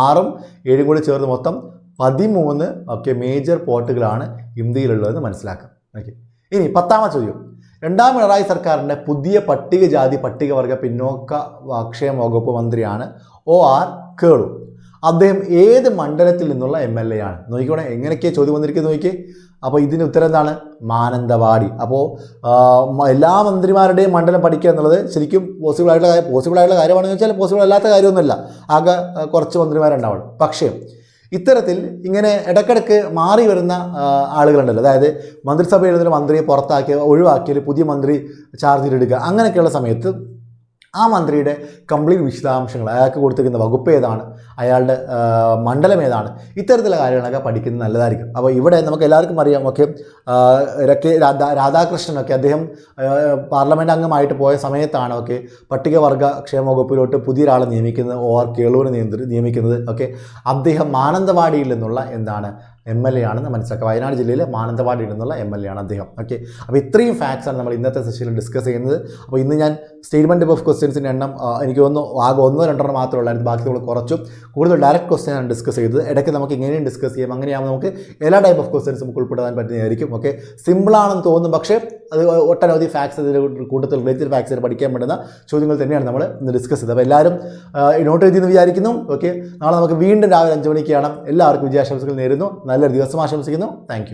ആറും ഏഴും കൂടി ചേർന്ന് മൊത്തം പതിമൂന്ന് ഒക്കെ മേജർ പോർട്ടുകളാണ് ഇന്ത്യയിലുള്ളതെന്ന് മനസ്സിലാക്കാം. ഓക്കെ ഇനി പത്താമത്തെ ചോദ്യം. രണ്ടാം പിണറായി സർക്കാരിന്റെ പുതിയ പട്ടികജാതി പട്ടികവർഗ പിന്നോക്ക ക്ഷേമ വകുപ്പ് മന്ത്രിയാണ് ഒ ആർ കേളു. അദ്ദേഹം ഏത് മണ്ഡലത്തിൽ നിന്നുള്ള എം എൽ എ ആണ്? നോക്കിക്കോണേ എങ്ങനെയൊക്കെയാണ് ചോദ്യം വന്നിരിക്കുന്നത് നോക്കി അപ്പോൾ ഇതിന് ഉത്തരം എന്താണ്? മാനന്തവാടി. അപ്പോൾ എല്ലാ മന്ത്രിമാരുടെയും മണ്ഡലം പഠിക്കുക എന്നുള്ളത് ശരിക്കും പോസിബിൾ ആയിട്ടുള്ള കാര്യം പോസിബിൾ ആയിട്ടുള്ള കാര്യമാണെന്ന് വെച്ചാൽ പോസിബിൾ അല്ലാത്ത കാര്യമൊന്നുമല്ല. ആകെ കുറച്ച് മന്ത്രിമാരുണ്ടാവുള്ളൂ. പക്ഷേ ഇത്തരത്തിൽ ഇങ്ങനെ ഇടയ്ക്കിടയ്ക്ക് മാറി വരുന്ന ആളുകളുണ്ടല്ലോ. അതായത് മന്ത്രിസഭയിൽ നിന്ന് ഒരു മന്ത്രിയെ പുറത്താക്കി ഒരു പുതിയ മന്ത്രി ചാർജിലെടുക്കുക അങ്ങനെയൊക്കെയുള്ള സമയത്ത് ആ മന്ത്രിയുടെ കംപ്ലീറ്റ് വിശദാംശങ്ങൾ അയാൾക്ക് കൊടുത്തിരിക്കുന്ന വകുപ്പ് ഏതാണ്? അയാളുടെ മണ്ഡലം ഏതാണ്? ഇത്തരത്തിലുള്ള കാര്യങ്ങളൊക്കെ പഠിക്കുന്നത് നല്ലതായിരിക്കും. അപ്പോൾ ഇവിടെ നമുക്ക് എല്ലാവർക്കും അറിയാം ഒക്കെ ഇടയ്ക്ക് രാധാ രാധാകൃഷ്ണനൊക്കെ അദ്ദേഹം പാർലമെന്റ് അംഗമായിട്ട് പോയ സമയത്താണ് ഒക്കെ പട്ടികവർഗ ക്ഷേമ വകുപ്പിലോട്ട് പുതിയൊരാളെ നിയമിക്കുന്നത് ഓ ആർ കേളൂരിനെ നിയമിക്കുന്നത് ഒക്കെ അദ്ദേഹം മാനന്തവാടിയിൽ നിന്നുള്ള എന്താണ് എം എൽ എ ആണെന്ന് മനസ്സിലാക്കുക. വയനാട് ജില്ലയിലെ മാനന്തവാടിയിൽ നിന്നുള്ള എം എൽ എ ആണ് അദ്ദേഹം ഓക്കെ. അപ്പോൾ ഇത്രയും ഫാക്ട്സാണ് നമ്മൾ ഇന്നത്തെ സെഷനിൽ ഡിസ്കസ് ചെയ്യുന്നത്. അപ്പോൾ ഇന്ന് ഞാൻ സ്റ്റേറ്റ്മെന്റ് ഓഫ് ക്വസ്റ്റ്യൻസിന്റെ എണ്ണം എനിക്ക് തോന്നുന്നു ആകെ ഒന്നോ രണ്ടെണ്ണം മാത്രമേ ഉള്ളായിരുന്നു. ബാക്കി നമ്മൾ കുറച്ചു. കൂടുതൽ ഡയറക്റ്റ് ക്വസ്റ്റ്യാണ് ഡിസ്കസ് ചെയ്തത്. ഇടയ്ക്ക് നമുക്ക് ഇങ്ങനെയും ഡിസ്കസ് ചെയ്യാം. അങ്ങനെയാകുമ്പോൾ നമുക്ക് എല്ലാ ടൈപ്പ് ഓഫ് ക്വസ്റ്റ്യൻസ് നമുക്ക് ഉൾപ്പെടുത്താൻ പറ്റുന്നതായിരിക്കും. ഓക്കെ സിമ്പിളാണെന്ന് തോന്നും പക്ഷേ അത് ഒട്ടനവധി ഫാക്ട്സ് ഇതിൽ കൂട്ടത്തിൽ റിലേറ്റഡ് ഫാക്ട്സ് പഠിക്കാൻ പറ്റുന്ന ചോദ്യങ്ങൾ തന്നെയാണ് നമ്മൾ ഇന്ന് ഡിസ്കസ് ചെയ്തത്. അപ്പോൾ എല്ലാവരും നോട്ട് എഴുതിയെന്ന് വിചാരിക്കുന്നു. ഓക്കെ നാളെ നമുക്ക് വീണ്ടും രാവിലെ അഞ്ച് മണിക്കാണ് കാണാം. എല്ലാവർക്കും വിജയാശംസകൾ നേരുന്നു. നല്ലൊരു ദിവസം ആശംസിക്കുന്നു. താങ്ക്